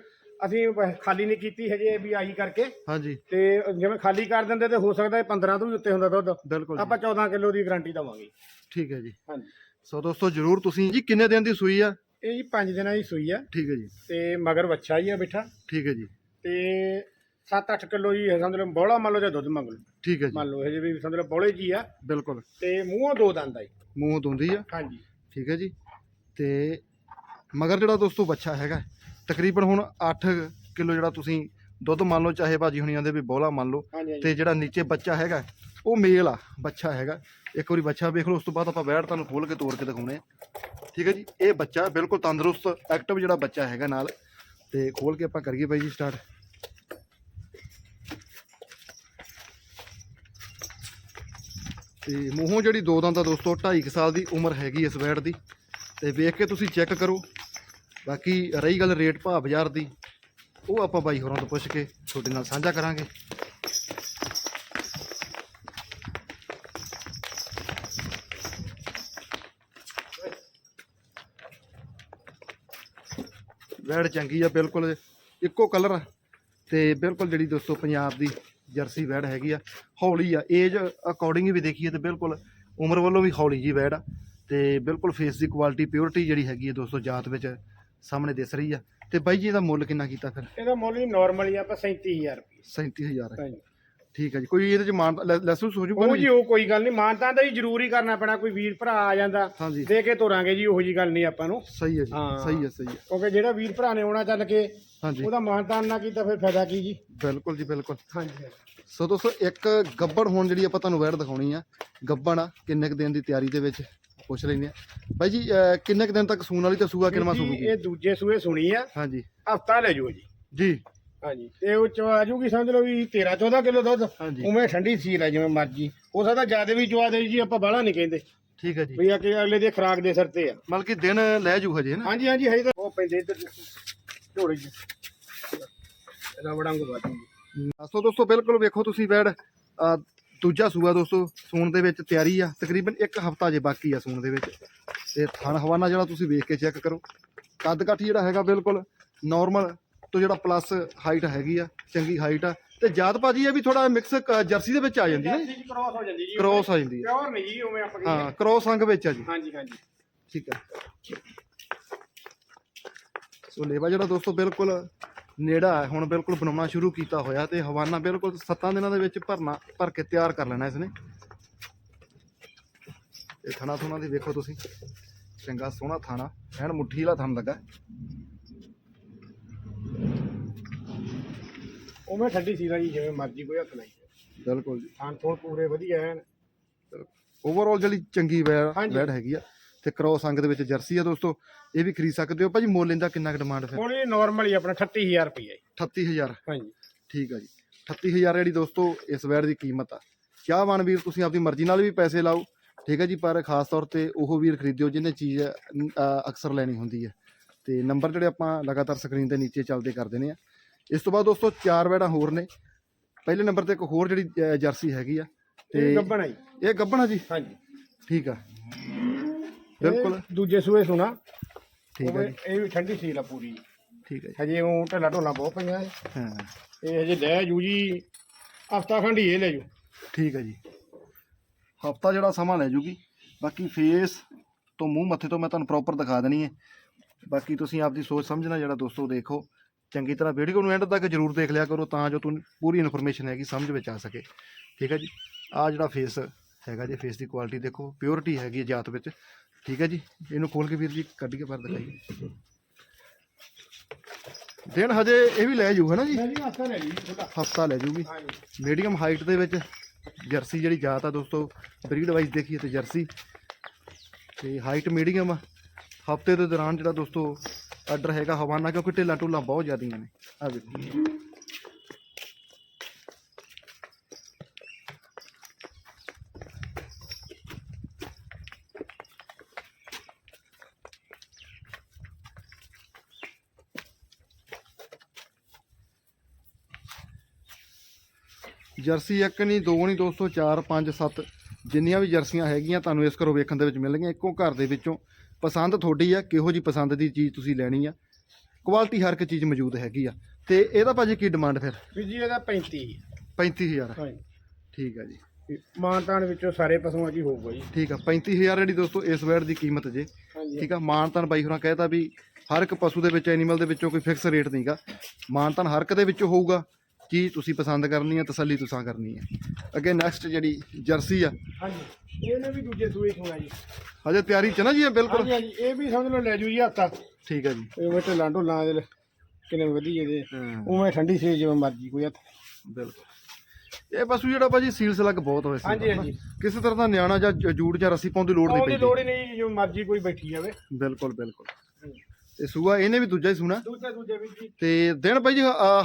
ਅਸੀਂ ਖਾਲੀ ਨਹੀਂ ਕੀਤੀ ਹਜੇ ਵੀ ਆਈ ਕਰਕੇ। ਹਾਂਜੀ। ਤੇ ਜਿਵੇਂ ਖਾਲੀ ਕਰ ਦਿੰਦੇ ਤੇ ਹੋ ਸਕਦਾ ਇਹ 15 ਤੋਂ ਵੀ ਉੱਤੇ ਹੁੰਦਾ ਦੁੱਧ। ਬਿਲਕੁਲ। ਆਪਾਂ 14 ਕਿਲੋ ਦੀ ਗਾਰੰਟੀ ਦਵਾਂਗੇ। ਠੀਕ ਹੈ ਜੀ। ਹਾਂਜੀ। ਸੋ ਦੋਸਤੋ ਜਰੂਰ ਤੁਸੀਂ ਜੀ ਕਿੰਨੇ ਦਿਨ ਦੀ ਸੂਈ ਆ? ਇਹ ਜੀ 5 ਦਿਨਾਂ ਦੀ ਸੂਈ ਆ। ਠੀਕ ਹੈ ਜੀ। ਤੇ ਮਗਰ ਬੱਚਾ ਹੀ ਆ ਬੈਠਾ। ਠੀਕ ਹੈ ਜੀ। ਤੇ 7-8 ਕਿਲੋ ਜੀ ਹੈ ਸਮਝ ਲਓ ਬੋਲਾ ਮੰਨ ਲਓ ਜਾਂ ਦੁੱਧ ਮੰਗ ਲਓ। ਠੀਕ ਹੈ ਜੀ। ਮੰਨ ਲਓ ਇਹ ਵੀ ਸਮਝ ਲਓ ਬੋਲੇ ਜੀ ਆ। ਬਿਲਕੁਲ। ਤੇ ਮੂੰਹੋਂ ਦੋ ਦੰਦ ਆ ਜੀ। ਮੂੰਹ ਦੁੰਦੀ ਆ? ਹਾਂਜੀ। ਠੀਕ ਹੈ ਜੀ। ਤੇ ਮਗਰ ਜਿਹੜਾ ਦੋਸਤੋ ਬੱਚਾ ਹੈਗਾ ਤਕਰੀਬਨ ਹੁਣ 8 ਕਿਲੋ ਜਿਹੜਾ ਤੁਸੀਂ ਦੁੱਧ ਮੰਨ ਲਓ ਚਾਹੇ ਭਾਜੀ ਹੁਣੀ ਆਂਦੇ ਵੀ ਬੋਲਾ ਮੰਨ ਲਓ ਹਾਂਜੀ ਹਾਂਜੀ। ਤੇ ਜਿਹੜਾ ਨੀਚੇ ਬੱਚਾ ਹੈਗਾ ਉਹ ਮੇਲ ਆ ਬੱਚਾ ਹੈਗਾ। ਇੱਕ ਵਾਰੀ ਬੱਚਾ ਵੇਖ ਲਓ ਉਸ ਤੋਂ ਬਾਅਦ ਆਪਾਂ ਬੈਠ ਤੁਹਾਨੂੰ ਖੋਲ ਕੇ ਤੋੜ ਕੇ ਦਿਖਾਉਣੇ ਆ। ਠੀਕ ਹੈ ਜੀ। ਇਹ ਬੱਚਾ ਬਿਲਕੁਲ ਤੰਦਰੁਸਤ ਐਕਟਿਵ ਜਿਹੜਾ ਬੱਚਾ ਹੈਗਾ ਨਾਲ। ਤੇ ਖੋਲ ਕੇ ਆਪਾਂ ਕਰੀਏ ਬਾਈ ਜੀ ਸਟਾਰਟ ਤੇ ਮੂੰਹੋਂ ਜਿਹੜੀ ਦੋ ਦੰਦ ਦਾ ਦੋਸਤੋ 2.5 ਸਾਲ ਦੀ ਉਮਰ ਹੈਗੀ ਇਸ ਬੈੜ ਦੀ। ਤੇ ਵੇਖ ਕੇ ਤੁਸੀਂ ਚੈੱਕ ਕਰੋ। ਬਾਕੀ ਰਹੀ ਗੱਲ ਰੇਟ ਭਾਅ ਬਾਜ਼ਾਰ ਦੀ, ਉਹ ਆਪਾਂ ਬਾਈ ਹੋਰਾਂ ਤੋਂ ਪੁੱਛ ਕੇ ਤੁਹਾਡੇ ਨਾਲ ਸਾਂਝਾ ਕਰਾਂਗੇ। ਵੈੜ ਚੰਗੀ ਆ, ਬਿਲਕੁਲ ਇੱਕੋ ਕਲਰ ਆ। ਤੇ ਬਿਲਕੁਲ ਜਿਹੜੀ ਦੋਸਤੋ ਪੰਜਾਬ ਦੀ ਜਰਸੀ ਵੈੜ ਹੈਗੀ ਆ ਹੌਲੀ ਆ ਏਜ ਅਕੋਰਡਿੰਗ ਵੀ ਦੇਖੀਏ ਤੇ ਬਿਲਕੁਲ ਉਮਰ ਵੱਲੋਂ ਵੀ ਹੌਲੀ ਜੀ ਵੈੜ ਆ ਤੇ ਬਿਲਕੁਲ ਫੇਸ ਦੀ ਕੁਆਲਿਟੀ ਪਿਓਰਿਟੀ ਜਿਹੜੀ ਹੈਗੀ ਹੈ ਦੋਸਤੋ ਜਾਤ ਵਿੱਚ ਸਾਹਮਣੇ ਦਿਸ ਰਹੀ ਆ। ਤੇ ਬਾਈ ਜੀ ਇਹਦਾ ਮੁੱਲ ਕਿੰਨਾ ਕੀਤਾ ਫਿਰ? ਇਹਦਾ ਮੁੱਲ ਹੀ ਨਾਰਮਲ ਹੀ ਆ ਆਪਾਂ 37000 ਰੁਪਏ। 37000 ਹੈ ਠੀਕ ਹੈ ਜੀ ਕੋਈ ਇਹਦੇ ਚ ਮਾਨ ਲੈਸੂਸ ਹੋ ਜੂਗਾ ਉਹ ਜੀ? ਜੀ ਉਹ ਕੋਈ ਗੱਲ ਨਹੀਂ ਮਾਨਤਾ ਦਾ ਹੀ ਜ਼ਰੂਰੀ ਕਰਨਾ ਪੈਣਾ ਕੋਈ ਵੀਰ ਭਰਾ ਆ ਜਾਂਦਾ ਹਾਂਜੀ। ਦੇ ਕੇ ਤੋਰਾਂਗੇ ਜੀ ਉਹੋ ਜੀ ਗੱਲ ਨਹੀਂ ਆਪਾਂ ਨੂੰ। ਸਹੀ ਹੈ ਜੀ ਹਾਂ। ਸਹੀ ਹੈ ਸਹੀ ਹੈ। ਕਿਉਂਕਿ ਜਿਹੜਾ ਵੀਰ ਭਰਾ ਨੇ ਆਉਣਾ ਚੱਲ ਕੇ ਹਾਂਜੀ। ਉਹਦਾ ਮਾਨਤਾਨ ਨਾ ਕੀਤਾ ਫਿਰ ਫਾਇਦਾ ਕੀ ਜੀ? ਬਿਲਕੁਲ ਜੀ ਬਿਲਕੁਲ। ਹਾਂਜੀ ਸੋ ਦੋਸਤੋ ਇੱਕ ਗੱਬੜ ਹੁਣ ਜਿਹੜੀ ਆਪਾਂ ਤੁਹਾਨੂੰ ਵੈੜ ਦਿਖਾਉਣੀ ਆ ਗੱਬੜ ਆ ਕਿੰਨੇ ਕੁ ਦਿਨ ਦੀ ਤਿਆਰੀ ਦੇ ਵਿੱਚ ਪੁੱਛ ਲੈਂਦੇ ਆ। ਬਾਈ ਜੀ ਅਹ ਕਿੰਨੇ ਕੁ ਦਿਨ ਤੱਕ ਸੂਣ ਵਾਲੀ ਤੇ ਸੂਆ ਕਿੰਨਾ ਜੀ, ਸੂਗੀ ਇਹ ਦੂਜੇ ਸੂਏ ਸੁਣੀ ਆ। ਹਾਂਜੀ। ਹਫਤਾ ਲੈ ਜਾਓ ਜੀ। ਜੀ। ਹਾਂਜੀ। ਤੇ ਉਹ ਚਵਾ ਜੂਗੀ ਸਮਝ ਲਓ ਵੀ 13 14 ਕਿਲੋ ਦੁੱਧ ਹਾਂਜੀ। ਉਵੇਂ ਠੰਡੀ ਸੀਲ ਹੈ ਜਿਵੇਂ ਮਰਜ਼ੀ। ਹੋ ਸਕਦਾ ਜ਼ਿਆਦਾ ਵੀ ਚਵਾ ਦੇ ਜੀ ਆਪਾਂ ਬਾਹਲਾ ਨਹੀਂ ਕਹਿੰਦੇ। ਠੀਕ ਹੈ ਜੀ। ਵੀ ਆ ਕਿ ਅਗਲੇ ਦੇ ਖਰਾਕ ਦੇ ਸਿਰ ਤੇ ਆ। ਮਤਲਬ ਕਿ ਦਿਨ ਲੈ ਜੂ ਹਜੇ ਨਾ? ਹਾਂਜੀ ਹਾਂਜੀ ਹਜੇ ਤਾਂ ਉਹ ਪੈਂਦੇ ਇੱਧਰ ਝੋੜੇ ਚ। ਇਹਦਾ ਬੜਾ ਅੰਗ ਸੋ ਦੋਸਤੋ ਬਿਲਕੁਲ ਵੇਖੋ ਤੁਸੀਂ ਅਹ ਦੂਜਾ ਸੂਆ ਦੋਸਤੋ ਸੂਣ ਦੇ ਵਿੱਚ ਤਿਆਰੀ ਆ। ਤਕਰੀਬਨ ਇੱਕ ਹਫਤਾ ਜੇ ਬਾਕੀ ਆ ਸੂਣ ਦੇ ਵਿੱਚ। ਤੇ ਥਣ ਹਵਾਨਾ ਜਿਹੜਾ ਤੁਸੀਂ ਵੇਖ ਕੇ ਚੈੱਕ ਕਰੋ। ਕੱਦ ਕਾਠੀ ਜਿਹੜਾ ਹੈਗਾ ਬਿਲਕੁਲ ਨਾਰਮਲ ਤੋਂ ਜਿਹੜਾ ਪਲੱਸ ਹਾਈਟ ਹੈਗੀ ਆ ਚੰਗੀ ਹਾਈਟ ਆ। ਤੇ ਜਾਤ ਭਾਜੀ ਇਹ ਵੀ ਥੋੜਾ ਮਿਕਸ ਜਰਸੀ ਦੇ ਵਿੱਚ ਆ ਜਾਂਦੀ ਹੈ ਕ੍ਰੋਸ ਹੋ ਜਾਂਦੀ ਜੀ ਕ੍ਰੋਸ ਆ ਜਾਂਦੀ ਹੈ। ਪਿਓਰ ਨਹੀਂ ਜੀ ਉਵੇਂ ਆਪਾਂ ਹਾਂ ਕ੍ਰੋਸ ਅੰਗ ਵਿੱਚ ਆ ਜੀ। ਹਾਂਜੀ ਹਾਂਜੀ। ਠੀਕ ਹੈ ਸੋ ਲੇਵਾ ਜਿਹੜਾ ਦੋਸਤੋ ਬਿਲਕੁਲ ਨੇੜਾ ਹੈ ਹੁਣ ਬਿਲਕੁਲ ਬਣਾਉਣਾ ਸ਼ੁਰੂ ਕੀਤਾ ਹੋਇਆ ਤੇ ਹਵਾਨਾ ਬਿਲਕੁਲ 7 ਦਿਨਾਂ ਦੇ ਵਿੱਚ ਭਰਨਾ ਭਰ ਕੇ ਤਿਆਰ ਕਰ ਲੈਣਾ ਇਸਨੇ। ਤੇ ਥਣਾ ਥੁਣਾ ਦੀ ਵੇਖੋ ਤੁਸੀਂ। ਚੰਗਾ ਸੋਹਣਾ ਥਾਣਾ ਐਨ ਮੁੱਠੀ ਵਾਲਾ ਥਣ ਲੱਗਾ। ਉਵੇਂ ਠੰਡੀ ਆ ਜੀ ਜਿਵੇਂ ਮਰਜ਼ੀ ਕੋਈ ਹੱਥ ਲਾਈ ਬਿਲਕੁਲ ਜੀ। ਥਾਂ ਥੋੜ ਪੂਰੇ ਵਧੀਆ ਐਨ। ਓਵਰਆਲ ਜਿਹੜੀ ਚੰਗੀ ਹਾਂਜੀ। ਹੈਗੀ ਆ ਤੇ ਕ੍ਰੋਸ ਅੰਗ ਦੇ ਵਿੱਚ ਜਰਸੀ ਆ ਦੋਸਤੋ ਇਹ ਵੀ ਖਰੀਦ ਸਕਦੇ ਹੋ। ਭਾਜੀ ਮੁੱਲ ਇਹਦਾ ਕਿੰਨਾ ਕੁ ਡਿਮਾਂਡ ਫਿਰ? ਹੁਣ ਇਹ ਨਾਰਮਲ ਹੀ ਆਪਣਾ 38000 ਰੁਪਏ 38000 ਹਾਂਜੀ। ਠੀਕ ਆ ਜੀ। 38000 ਜਿਹੜੀ ਦੋਸਤੋ ਇਸ ਵੈੜ ਦੀ ਕੀਮਤ ਆ। ਚਾਹਵਾਨ ਵੀਰ ਤੁਸੀਂ ਆਪਣੀ ਮਰਜ਼ੀ ਨਾਲ ਵੀ ਪੈਸੇ ਲਾਓ। ਠੀਕ ਹੈ ਜੀ ਪਰ ਖਾਸ ਤੌਰ ਤੇ ਉਹ ਵੀਰ ਖਰੀਦਿਓ ਜਿਹਨੇ ਚੀਜ਼ ਅ, ਅਕਸਰ ਲੈਣੀ ਹੁੰਦੀ ਹੈ ਤੇ ਨੰਬਰ ਜਿਹੜੇ ਆਪਾਂ ਲਗਾਤਾਰ ਸਕਰੀਨ ਦੇ ਨੀਚੇ ਚੱਲਦੇ ਕਰ ਦਿੰਦੇ ਆ। ਇਸ ਤੋਂ ਬਾਅਦ ਦੋਸਤੋ ਚਾਰ ਵੈੜਾਂ ਹੋਰ ਨੇ। ਪਹਿਲੇ ਨੰਬਰ ਤੇ ਇੱਕ ਹੋਰ ਜਿਹੜੀ ਅ, ਜਰਸੀ ਹੈਗੀ ਆ ਤੇ ਗੱਬਣ ਆਈ ਇਹ ਗੱਭਣਾ ਜੀ? ਹਾਂਜੀ। ਠੀਕ ਆ। ਬਿਲਕੁਲ। ਇਹ ਦੂਜੇ ਸੂਏ ਸੁਣਾ। ਠੀਕ ਆ ਜੀ। ਇਹ ਵੀ ਠੰਡੀ ਸੀਲ ਆ ਪੂਰੀ। ਠੀਕ ਆ ਜੀ। ਹਜੇ ਉਹ ਢੱਲਾ ਢੋਲਾ ਬਹੁਤ ਪਈਆਂ ਇਹ। ਹਾਂ। ਇਹ ਹਜੇ ਲੈ ਜੂ ਜੀ। ਹਫਤਾ ਖੰਡ ਹੀ ਇਹ ਲੈ ਜੂ ਠੀਕ ਹੈ ਜੀ। ਹਫਤਾ ਜਿਹੜਾ ਸਮਾਂ ਲੈ ਜੂਗੀ। ਬਾਕੀ ਫੇਸ ਤੋਂ ਮੂੰਹ ਮੱਥੇ ਤੋਂ ਮੈਂ ਤੁਹਾਨੂੰ ਪ੍ਰੋਪਰ ਦਿਖਾ ਦੇਣੀ ਹੈ ਬਾਕੀ ਤੁਸੀਂ ਆਪਦੀ ਸੋਚ ਸਮਝਣਾ ਜਿਹੜਾ ਦੋਸਤੋ ਦੇਖੋ। ਚੰਗੀ ਤਰ੍ਹਾਂ ਵੀਡੀਓ ਨੂੰ ਐਂਡ ਤੱਕ ਜਰੂਰ ਦੇਖ ਲਿਆ ਕਰੋ ਤਾਂ ਜੋ ਤੁਹਾਨੂੰ ਪੂਰੀ ਇਨਫੋਰਮੇਸ਼ਨ ਹੈਗੀ ਸਮਝ ਵਿੱਚ ਆ ਸਕੇ। ਠੀਕ ਹੈ ਜੀ? ਆ ਜਿਹੜਾ ਫੇਸ ਹੈਗਾ ਜੀ ਫੇਸ ਦੀ ਕੁਆਲਿਟੀ ਦੇਖੋ ਪਿਓਰਿਟੀ ਹੈਗੀ ਜਾਤ ਵਿੱਚ। ਠੀਕ ਹੈ ਜੀ? ਇਹਨੂੰ ਖੋਲ ਕੇ ਵੀਰ ਜੀ ਕੱਢ ਕੇ ਪਰ ਦਿਖਾਈਏ। ਦਿਨ ਹਜੇ ਇਹ ਵੀ ਲੈ ਜੂ ਹੈ ਨਾ ਜੀ? ਹਫਤਾ ਲੈ ਜੂਗੀ। ਮੀਡੀਅਮ ਹਾਈਟ ਦੇ ਵਿੱਚ ਜਰਸੀ ਜਿਹੜੀ ਜਾਤ ਆ ਦੋਸਤੋ ਬਰੀਡ ਵਾਈਜ਼ ਦੇਖੀਏ ਤੇ ਜਰਸੀ। ਤੇ ਹਾਈਟ ਮੀਡੀਅਮ ਆ। ਹਫ਼ਤੇ ਦੇ ਦੌਰਾਨ ਜਿਹੜਾ ਦੋਸਤੋ ਆਰਡਰ ਹੈਗਾ ਹਵਾਨਾ, ਕਿਉਂਕਿ ਢਿੱਲਾਂ ਢੁੱਲਾਂ ਬਹੁਤ ਜ਼ਿਆਦੀਆਂ ਨੇ। ਆ ਦੇਖੋ ਜਰਸੀ ਇੱਕ ਨਹੀਂ, ਦੋ ਨਹੀਂ ਦੋਸਤੋ 4 5 7 ਜਿੰਨੀਆਂ ਵੀ ਜਰਸੀਆਂ ਹੈਗੀਆਂ ਤੁਹਾਨੂੰ ਇਸ ਘਰੋਂ ਵੇਖਣ ਦੇ ਵਿੱਚ ਮਿਲਣਗੀਆਂ, ਇੱਕੋ ਘਰ ਦੇ ਵਿੱਚੋਂ ਪਸੰਦ ਤੁਹਾਡੀ ਆ ਕਿਹੋ ਜੀ ਪਸੰਦ ਦੀ ਚੀਜ਼ ਤੁਸੀਂ ਲੈਣੀ ਆ। ਕੁਆਲਿਟੀ ਹਰ ਇੱਕ ਚੀਜ਼ ਮੌਜੂਦ ਹੈਗੀ ਆ। ਤੇ ਇਹਦਾ ਭਾਜੀ ਕੀ ਡਿਮਾਂਡ ਫਿਰ? ਵੀ ਜੀ ਇਹਦਾ 35 35000 ਹਾਂਜੀ। ਠੀਕ ਆ ਜੀ। ਮਾਨਤਾਨ ਵਿੱਚੋਂ ਸਾਰੇ ਪਸ਼ੂਆਂ 'ਚ ਹੀ ਹੋਊਗਾ ਜੀ। ਠੀਕ ਆ 35000 ਜਿਹੜੀ ਦੋਸਤੋ ਇਸ ਵੈੜ ਦੀ ਕੀਮਤ ਜੇ। ਹਾਂਜੀ। ਠੀਕ ਆ ਮਾਨਤਨ ਬਾਈ ਹੋਰਾਂ ਕਹਿਤਾ ਵੀ ਹਰ ਇੱਕ ਪਸ਼ੂ ਦੇ ਵਿੱਚ ਐਨੀਮਲ ਦੇ ਵਿੱਚੋਂ ਕੋਈ ਫਿਕਸ ਰੇਟ ਨਹੀਂਗਾ ਮਾਨਤਨ ਹਰ ਇੱਕ ਦੇ ਵਿੱਚੋਂ ਹੋਊਗਾ। ਚੀਜ਼ ਤੁਸੀਂ ਪਸੰਦ ਕਰਨੀ ਆ ਤਸੱਲੀ ਤੁਸੀਂ ਕਰਨੀ ਹੈ ਅੱਗੇ ਨੈਕਸਟ ਜਿਹੜੀ ਜਰਸੀ ਆ। ਹਾਂਜੀ ਇਹਨੇ ਵੀ ਦੂਜੇ ਸੂਏ ਸੁਣਾ ਜੀ। ਹਜੇ ਤਿਆਰੀ ਚ ਨਾ ਜੀ ਇਹ ਬਿਲਕੁਲ? ਹਾਂਜੀ ਹਾਂਜੀ ਇਹ ਵੀ ਸਮਝ ਲਓ ਲੈ ਜੂ ਜੀ ਹਫਤਾ ਠੀਕ ਆ ਜੀ। ਇਹ ਵਿੱਚ ਲਾਂਡੋ ਲਾਂ ਦੇ ਕਿੰਨੇ ਵਧੀਆ ਦੇ ਹਾਂ। ਉਵੇਂ ਠੰਡੀ ਸੀ ਜਿਵੇਂ ਮਰਜ਼ੀ ਕੋਈ ਹੱਥ। ਬਿਲਕੁਲ। ਇਹ ਪਸ਼ੂ ਜਿਹੜਾ ਭਾਜੀ ਸੀਲ ਸਲੱਗ ਬਹੁਤ ਹੋਏ ਸੀ। ਹਾਂਜੀ ਹਾਂਜੀ। ਕਿਸੇ ਤਰ੍ਹਾਂ ਦਾ ਨਿਆਣਾ ਜਾਂ ਜ- ਜੂੜ ਜਾਂ ਰੱਸੀ ਪਾਉਣ ਦੀ ਲੋੜ ਨਹੀਂ ਉਹਦੀ ਲੋੜ ਹੀ ਨਹੀਂ ਜਿਵੇਂ ਮਰਜ਼ੀ ਕੋਈ ਬੈਠੀ ਜਾਵੇ। ਬਿਲਕੁਲ ਬਿਲਕੁਲ। ਤੇ ਸੂਆ ਇਹਨੇ ਵੀ ਦੂਜਾ ਹੀ ਸੁਣਾ। ਦੂਜੇ ਦੂਜੇ ਵੀ ਜੀ। ਤੇ ਦਿਨ ਭਾਈ ਜੀ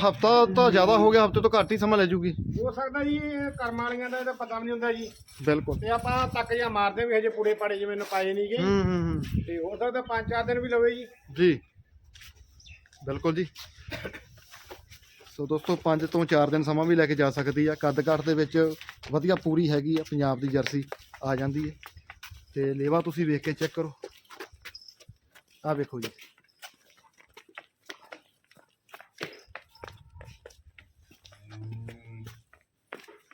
ਹਫਤਾ ਤਾਂ ਜ਼ਿਆਦਾ ਹੋ ਗਿਆ ਹਫ਼ਤੇ ਤੋਂ ਘੱਟ ਹੀ ਸਮਾਂ ਲੈ ਜੂਗੀ। ਹੋ ਸਕਦਾ ਜੀ ਇਹ ਕਰਮ ਵਾਲੀਆਂ ਦਾ ਇਹਦਾ ਪਤਾ ਵੀ ਨਹੀਂ ਹੁੰਦਾ ਜੀ। ਬਿਲਕੁਲ। ਤੇ ਆਪਾਂ ਤੱਕ ਜਾਂ ਮਾਰਦੇ ਵੀ ਹਜੇ ਪੂੜੇ ਪਾੜੇ ਜਿਵੇਂ ਨਪਾਏ ਨਹੀਂ ਗਏ ਹੂੰ ਹੂੰ ਹੂੰ। ਤੇ ਹੋ ਸਕਦਾ ਪੰਜ ਚਾਰ ਦਿਨ ਵੀ ਲਵੇ ਜੀ। ਜੀ। ਬਿਲਕੁਲ ਜੀ। ਸੋ ਦੋਸਤੋ 5 ਤੋਂ 4 ਦਿਨ ਸਮਾਂ ਵੀ ਲੈ ਕੇ ਜਾ ਸਕਦੀ ਆ। ਕੱਦ ਕਾਠ ਦੇ ਵਿੱਚ ਵਧੀਆ ਪੂਰੀ ਹੈਗੀ ਆ ਪੰਜਾਬ ਦੀ ਜਰਸੀ ਆ ਜਾਂਦੀ ਹੈ। ਤੇ ਲੇਵਾ ਤੁਸੀਂ ਵੇਖ ਕੇ ਚੈੱਕ ਕਰੋ। ਆ ਵੇਖੋ ਜੀ।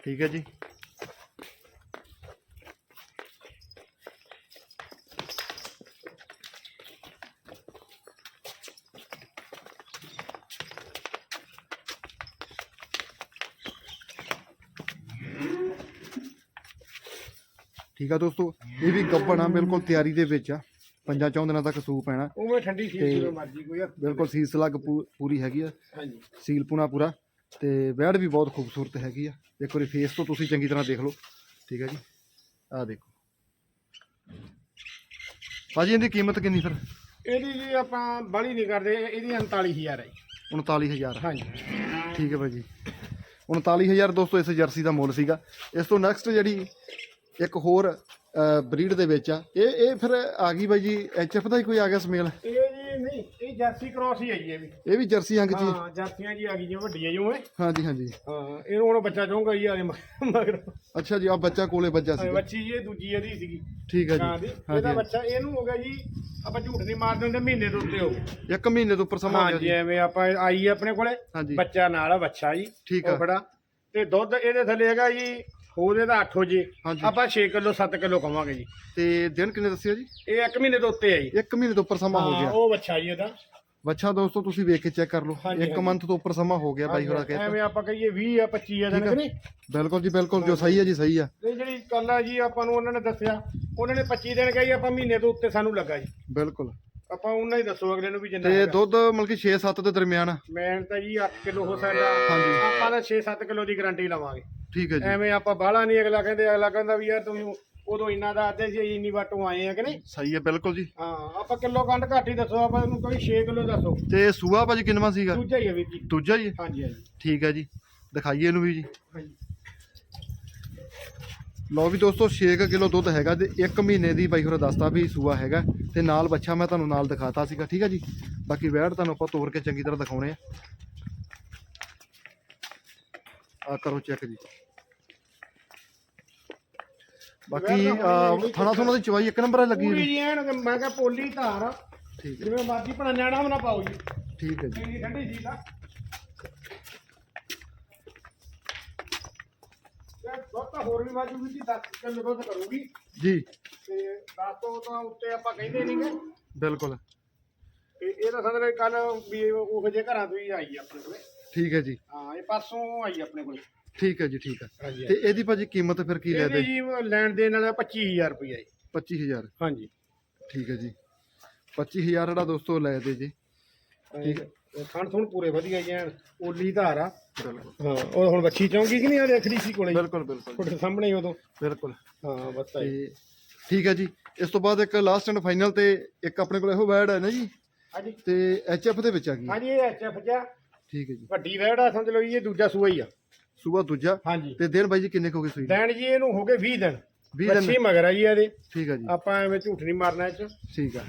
ਠੀਕ ਹੈ ਜੀ। ਠੀਕ ਆ ਦੋਸਤੋ ਇਹ ਵੀ ਗੱਬਣ ਬਿਲਕੁਲ ਤਿਆਰੀ ਦੇ ਵਿੱਚ ਆ। ਪੰਜਾਂ ਚੌਂ ਦਿਨਾਂ ਤੱਕ ਸੂਪ ਪੈਣਾ। ਉਵੇਂ ਠੰਡੀ ਸੀ ਤੇ- ਜਿਵੇਂ ਮਰਜ਼ੀ ਕੋਈ ਬਿਲਕੁਲ ਸੀਸ ਲੱਗ ਪੂਰੀ ਹੈਗੀ ਆ। ਹਾਂਜੀ। ਸੀਲ ਪੂਣਾ ਪੂਰਾ। ਤੇ ਵੈੜ ਵੀ ਬਹੁਤ ਖੂਬਸੂਰਤ ਹੈਗੀ ਆ। ਇੱਕ ਵਾਰੀ ਫੇਸ ਤੋਂ ਤੁਸੀਂ ਚੰਗੀ ਤਰ੍ਹਾਂ ਦੇਖ ਲਓ। ਠੀਕ ਹੈ ਜੀ। ਆਹ ਦੇਖੋ। ਭਾਜੀ ਇਹਦੀ ਕੀਮਤ ਕਿੰਨੀ ਫਿਰ ਇਹਦੀ ਜੀ ਆਪਾਂ ਬੜੀ ਨਹੀਂ ਕਰਦੇ। ਇਹਦੀ 39000 ਹੈ ਜੀ। 39000 ਹਾਂਜੀ। ਠੀਕ ਹੈ ਬਾਈ ਜੀ 39000 ਦੋਸਤੋ ਇਸ ਜਰਸੀ ਦਾ ਮੁੱਲ ਸੀਗਾ। ਇਸ ਤੋਂ ਨੈਕਸਟ ਜਿਹੜੀ ਇੱਕ ਹੋਰ ਬਰੀਡ ਦੇ ਵਿੱਚ ਆ ਇਹ ਇਹ ਫਿਰ ਆ ਗਈ ਬਾਈ ਜੀ ਐਚਐਫ ਦਾ ਹੀ ਕੋਈ ਆ ਗਿਆ ਸਮੇਲ ਇਹ ਜੀ ਨਹੀਂ। ਜਰਸੀ ਕ੍ਰਾਸ ਹੀ ਹੈ ਜੀ ਇਹ ਵੀ। ਇਹ ਵੀ ਜਰਸੀ ਅੰਗ ਜੀ। ਹਾਂ ਜਰਸੀਆਂ ਜੀ ਆ ਗਈਆਂ ਵੱਡੀਆਂ ਜਿਉਂ ਹਾਂਜੀ ਹਾਂਜੀ। ਹਾਂ ਇਹਨੂੰ ਹੁਣ ਬੱਚਾ ਚਾਹੂੰਗਾ ਜੀ ਆਲੇ ਮਗਰ। ਅੱਛਾ ਜੀ ਆ ਬੱਚਾ ਕੋਲੇ ਬੱਚਾ ਸੀ ਬੱਚੀ ਇਹ ਦੂਜੀ ਇਹਦੀ ਸੀਗੀ। ਠੀਕ ਹੈ ਜੀ। ਇਹਦਾ ਬੱਚਾ ਇਹਨੂੰ ਹੋ ਗਿਆ ਜੀ ਆਪਾਂ ਝੂਠ ਨਹੀਂ ਮਾਰ ਦਿੰਦੇ ਮਹੀਨੇ ਤੋਂ ਉੱਤੇ ਹੋ ਗਿਆ ਇੱਕ ਮਹੀਨੇ ਤੋਂ ਉੱਪਰ ਸਮਾਂ ਹੋ ਗਿਆ ਜੀ। ਐਵੇਂ ਆਪਾਂ ਆਈ ਹੈ ਆਪਣੇ ਕੋਲੇ ਬੱਚਾ ਨਾਲ ਆ ਬੱਚਾ ਜੀ ਠੀਕ ਆ। ਬੜਾ। ਤੇ ਦੁੱਧ ਇਹਦੇ ਥੱਲੇ ਹੈਗਾ ਜੀ ਉਹਦੇ ਦਾ 8 ਵਜੇ। ਆਪਾਂ 6 ਕਿਲੋ 7 ਕਿਲੋ ਕਵਾਂਗੇ ਜੀ। ਤੇ ਦਿਨ ਕਿੰਨੇ ਦੱਸਿਓ ਜੀ? ਇਹ 1 ਮਹੀਨੇ ਤੋਂ ਉੱਤੇ ਹੈ ਜੀ। ਇੱਕ ਮਹੀਨੇ ਤੋਂ ਉੱਪਰ ਸਮਾਂ ਹੋ ਹਾਂ, ਗਿਆ। ਉਹ ਬੱਚਾ ਜੀ ਇਹਦਾ। ਬੱਚਾ ਦੋਸਤੋ ਤੁਸੀਂ ਵੇਖ ਕੇ ਚੈੱਕ ਕਰ ਲਓ। ਹਾਂਜੀ, ਇੱਕ ਹਾਂਜੀ। ਮੰਥ ਤੋਂ ਉੱਪਰ ਸਮਾਂ ਹੋ ਗਿਆ ਬਾਈ ਹੋਰਾਂ ਕਹਿੰਦਾ ਐਵੇਂ ਆਪਾਂ ਕਹੀਏ 20 ਆ 25 ਆ ਦਿਨ ਆ। ਕਿ ਨਹੀਂ? ਬਿਲਕੁਲ ਜੀ ਬਿਲਕੁਲ ਜੋ ਸਹੀ ਹੈ ਜੀ ਸਹੀ ਆ। ਇਹ ਜਿਹੜੀ ਗੱਲ ਆ ਜੀ ਆਪਾਂ ਨੂੰ ਉਹਨਾਂ ਨੇ ਦੱਸਿਆ। ਉਹਨਾਂ ਨੇ 25 ਦਿਨ ਕਹੀ ਆਪਾਂ ਮਹੀਨੇ ਤੋਂ ਉੱਤੇ ਸਾਨੂੰ ਲੱਗਾ ਜੀ। ਬਿਲਕੁਲ। ਆਪਾਂ ਉਹਨਾਂ ਹੀ ਦੱਸੋ ਅਗਲੇ ਨੂੰ ਵੀ ਜਿੰਨਾ ਤੇ ਹੈਗਾ। ਦੁੱਧ ਮਤਲਬ ਕਿ 6-7 ਦੇ ਦਰਮਿਆਨ ਮੈਂ ਤਾਂ ਜੀ 8 ਕਿਲੋ ਹੋ ਸਕਦਾ। ਹਾਂਜੀ। ਆਪਾਂ ਤਾਂ 6-7 ਕਿਲੋ ਦੀ ਗਾਰੰਟੀ ਲਵਾਂਗੇ। ਠੀਕ ਹੈ ਜੀ। ਐਵੇਂ ਆਪਾਂ ਬਾਹਲਾ ਨਹੀਂ ਅਗਲਾ ਕਹਿੰਦੇ ਅਗਲਾ ਕਹਿੰਦਾ ਵੀ ਯਾਰ ਤੁਸੀਂ ਉਦੋਂ ਇੰਨਾ ਦਾ ਅੱਧੇ ਸੀ ਇੰਨੀ ਵਾਟੋਂ ਆਏ ਆ ਕਿ ਨਹੀਂ? ਸਹੀ ਹੈ ਬਿਲਕੁਲ ਜੀ। ਹਾਂ ਆਪਾਂ ਕਿਲੋ ਕੰਡ ਘੱਟ ਹੀ ਦੱਸੋ ਆਪਾਂ ਇਹਨੂੰ ਕੋਈ 6 ਕਿਲੋ ਦੱਸੋ। ਤੇ ਸੂਆ ਭਾਜੀ ਕਿੰਨਵਾਂ ਸੀਗਾ? ਦੂਜਾ ਹੀ ਹੈ ਵੀਰ ਜੀ। ਦੂਜਾ ਜੀ ਹਾਂਜੀ ਹਾਂਜੀ। ਠੀਕ ਹੈ ਜੀ ਦਿਖਾਈਏ ਇਹਨੂੰ ਵੀ ਜੀ। ਲਓ ਵੀ ਦੋਸਤੋ 6 ਕਿਲੋ ਦੁੱਧ ਹੈਗਾ ਤੇ 1 ਮਹੀਨੇ ਦੀ ਬਾਈ ਹੋਰਾਂ ਦੱਸਤਾ ਵੀ ਸੂਆ ਹੈਗਾ ਤੇ ਨਾਲ ਬੱਚਾ ਮੈਂ ਤੁਹਾਨੂੰ ਨਾਲ ਦਿਖਾਤਾ ਸੀਗਾ ਠੀਕ ਹੈ ਜੀ? ਬਾਕੀ ਵੈੜ ਤੁਹਾਨੂੰ ਆਪਾਂ ਤੋੜ ਕੇ ਚੰਗੀ ਤਰ੍ਹਾਂ ਦਿਖਾਉਣੇ ਆ। ਆ ਕਰੋ ਚੈੱਕ ਜੀ। ਬਾਕੀ ਆਹ, ਥਣਾ ਥਣਾ ਦੀ ਚਵਾਈ ਇੱਕ ਨੰਬਰ ਲੱਗੀ ਪੂਰੀ ਹੋਈ। ਜੀ ਐਨ ਮੈਂ ਕਿਹਾ ਪੋਲੀ ਧਾਰ ਆ, ਠੀਕ ਹੈ। ਜਿਵੇਂ ਮਰਜ਼ੀ ਭਣਾ ਨਿਆਣਾ ਵੀ ਨਾ ਪਾਓ ਜੀ। ਠੀਕ ਹੈ ਜੀ। ਇੰਨੀ ਠੰਡੀ ਸੀ ਤਾਂ ਤੇ ਦੁੱਧ ਤਾਂ ਹੋਰ ਵੀ ਵੀ 10 ਕਿਲੋ ਦੁੱਧ ਕਰੂਗੀ। ਜੀ। ਤੇ 10 ਤੋਂ ਤਾਂ ਉੱਤੇ ਆਪਾਂ ਕਹਿੰਦੇ ਨਹੀਂਗੇ ਬਿਲਕੁਲ। ਤੇ ਇਹ ਤਾਂ ਸਮਝ ਲੈ ਕੱਲ ਵੀ ਉਹ ਜੇ ਘਰਾਂ ਤੋਂ ਹੀ ਆਈ ਆ ਆਪਣੇ ਕੋਲੇ। ਠੀਕ ਹੈ ਜੀ। ਹਾਂ ਇਹ ਪਾਸੋਂ ਆਈ ਆਪਣੇ ਕੋਲੇ। ਠੀਕ ਹੈ ਜੀ ਠੀਕ ਹੈ। ਹਾਂਜੀ ਤੇ ਇਹਦੀ ਭਾਜੀ ਕੀਮਤ ਫਿਰ ਕੀ ਲੈ ਇਹਦੇ ਦੇ? ਜੀ ਲੈਣ ਦੇਣ ਵਾਲਾ 25000 ਰੁਪਇਆ ਜੀ। 25000 ਹਾਂਜੀ। ਠੀਕ ਹੈ ਜੀ। 25000 ਜਿਹੜਾ ਦੋਸਤੋ ਲੈ ਦੇ ਜੀ। ਠੀਕ ਖਾਣ ਥੁਣ ਪੂਰੇ ਵਧੀਆ ਜੀ ਐਨ ਓਲੀ ਧਾਰ ਆ। ਬਿਲਕੁਲ। ਹਾਂ ਉਹ ਹੁਣ ਬੱਚੀ ਚੌਂਕੀ ਕਿ ਨਹੀਂ ਆ ਦੇਖੜੀ ਸੀ ਕੋਲੇ? ਬਿਲਕੁਲ ਬਿਲਕੁਲ। ਤੁਹਾਡੇ ਸਾਹਮਣੇ ਹੀ ਉਦੋਂ। ਬਿਲਕੁਲ। ਹਾਂ ਬਸ ਆਈ ਤੇ ਠੀਕ ਹੈ ਜੀ। ਇਸ ਤੋਂ ਬਾਅਦ ਇੱਕ ਲਾਸਟ ਐਂਡ ਫਾਈਨਲ ਤੇ ਇੱਕ ਆਪਣੇ ਕੋਲ ਇਹੋ ਵੈੜ ਹੈ ਨਾ ਜੀ? ਹਾਂਜੀ। ਤੇ ਐਚਐਫ ਦੇ ਵਿੱਚ ਆ ਗਈ। ਹਾਂਜੀ ਇਹ ਐਚਐਫ ਜਾ ਠੀਕ ਹੈ ਜੀ। ਵੱਡੀ ਵੈੜ ਆ ਸਮਝ ਲਓ ਜੀ ਇਹ ਦੂਜਾ ਸੂਆ ਹੀ ਆ। ਸੂਬਾ ਦੂਜਾ ਹਾਂਜੀ। ਤੇ ਦਿਨ ਬਾਈ ਜੀ ਕਿੰਨੇ ਕੁ ਹੋ ਗਏ ਸੂਈ ਨੂੰ? ਜੀ ਇਹਨੂੰ ਹੋ ਗਏ 20 ਦਿਨ। 20 ਦਿਨ। ਬੱਚੀ ਮਗਰ ਆ ਜੀ ਇਹਦੇ। ਠੀਕ ਹੈ ਜੀ। ਆਪਾਂ ਐਵੇਂ ਝੂਠ ਨਹੀਂ ਮਾਰਨਾ ਇਹ ਚ। ਠੀਕ ਆ।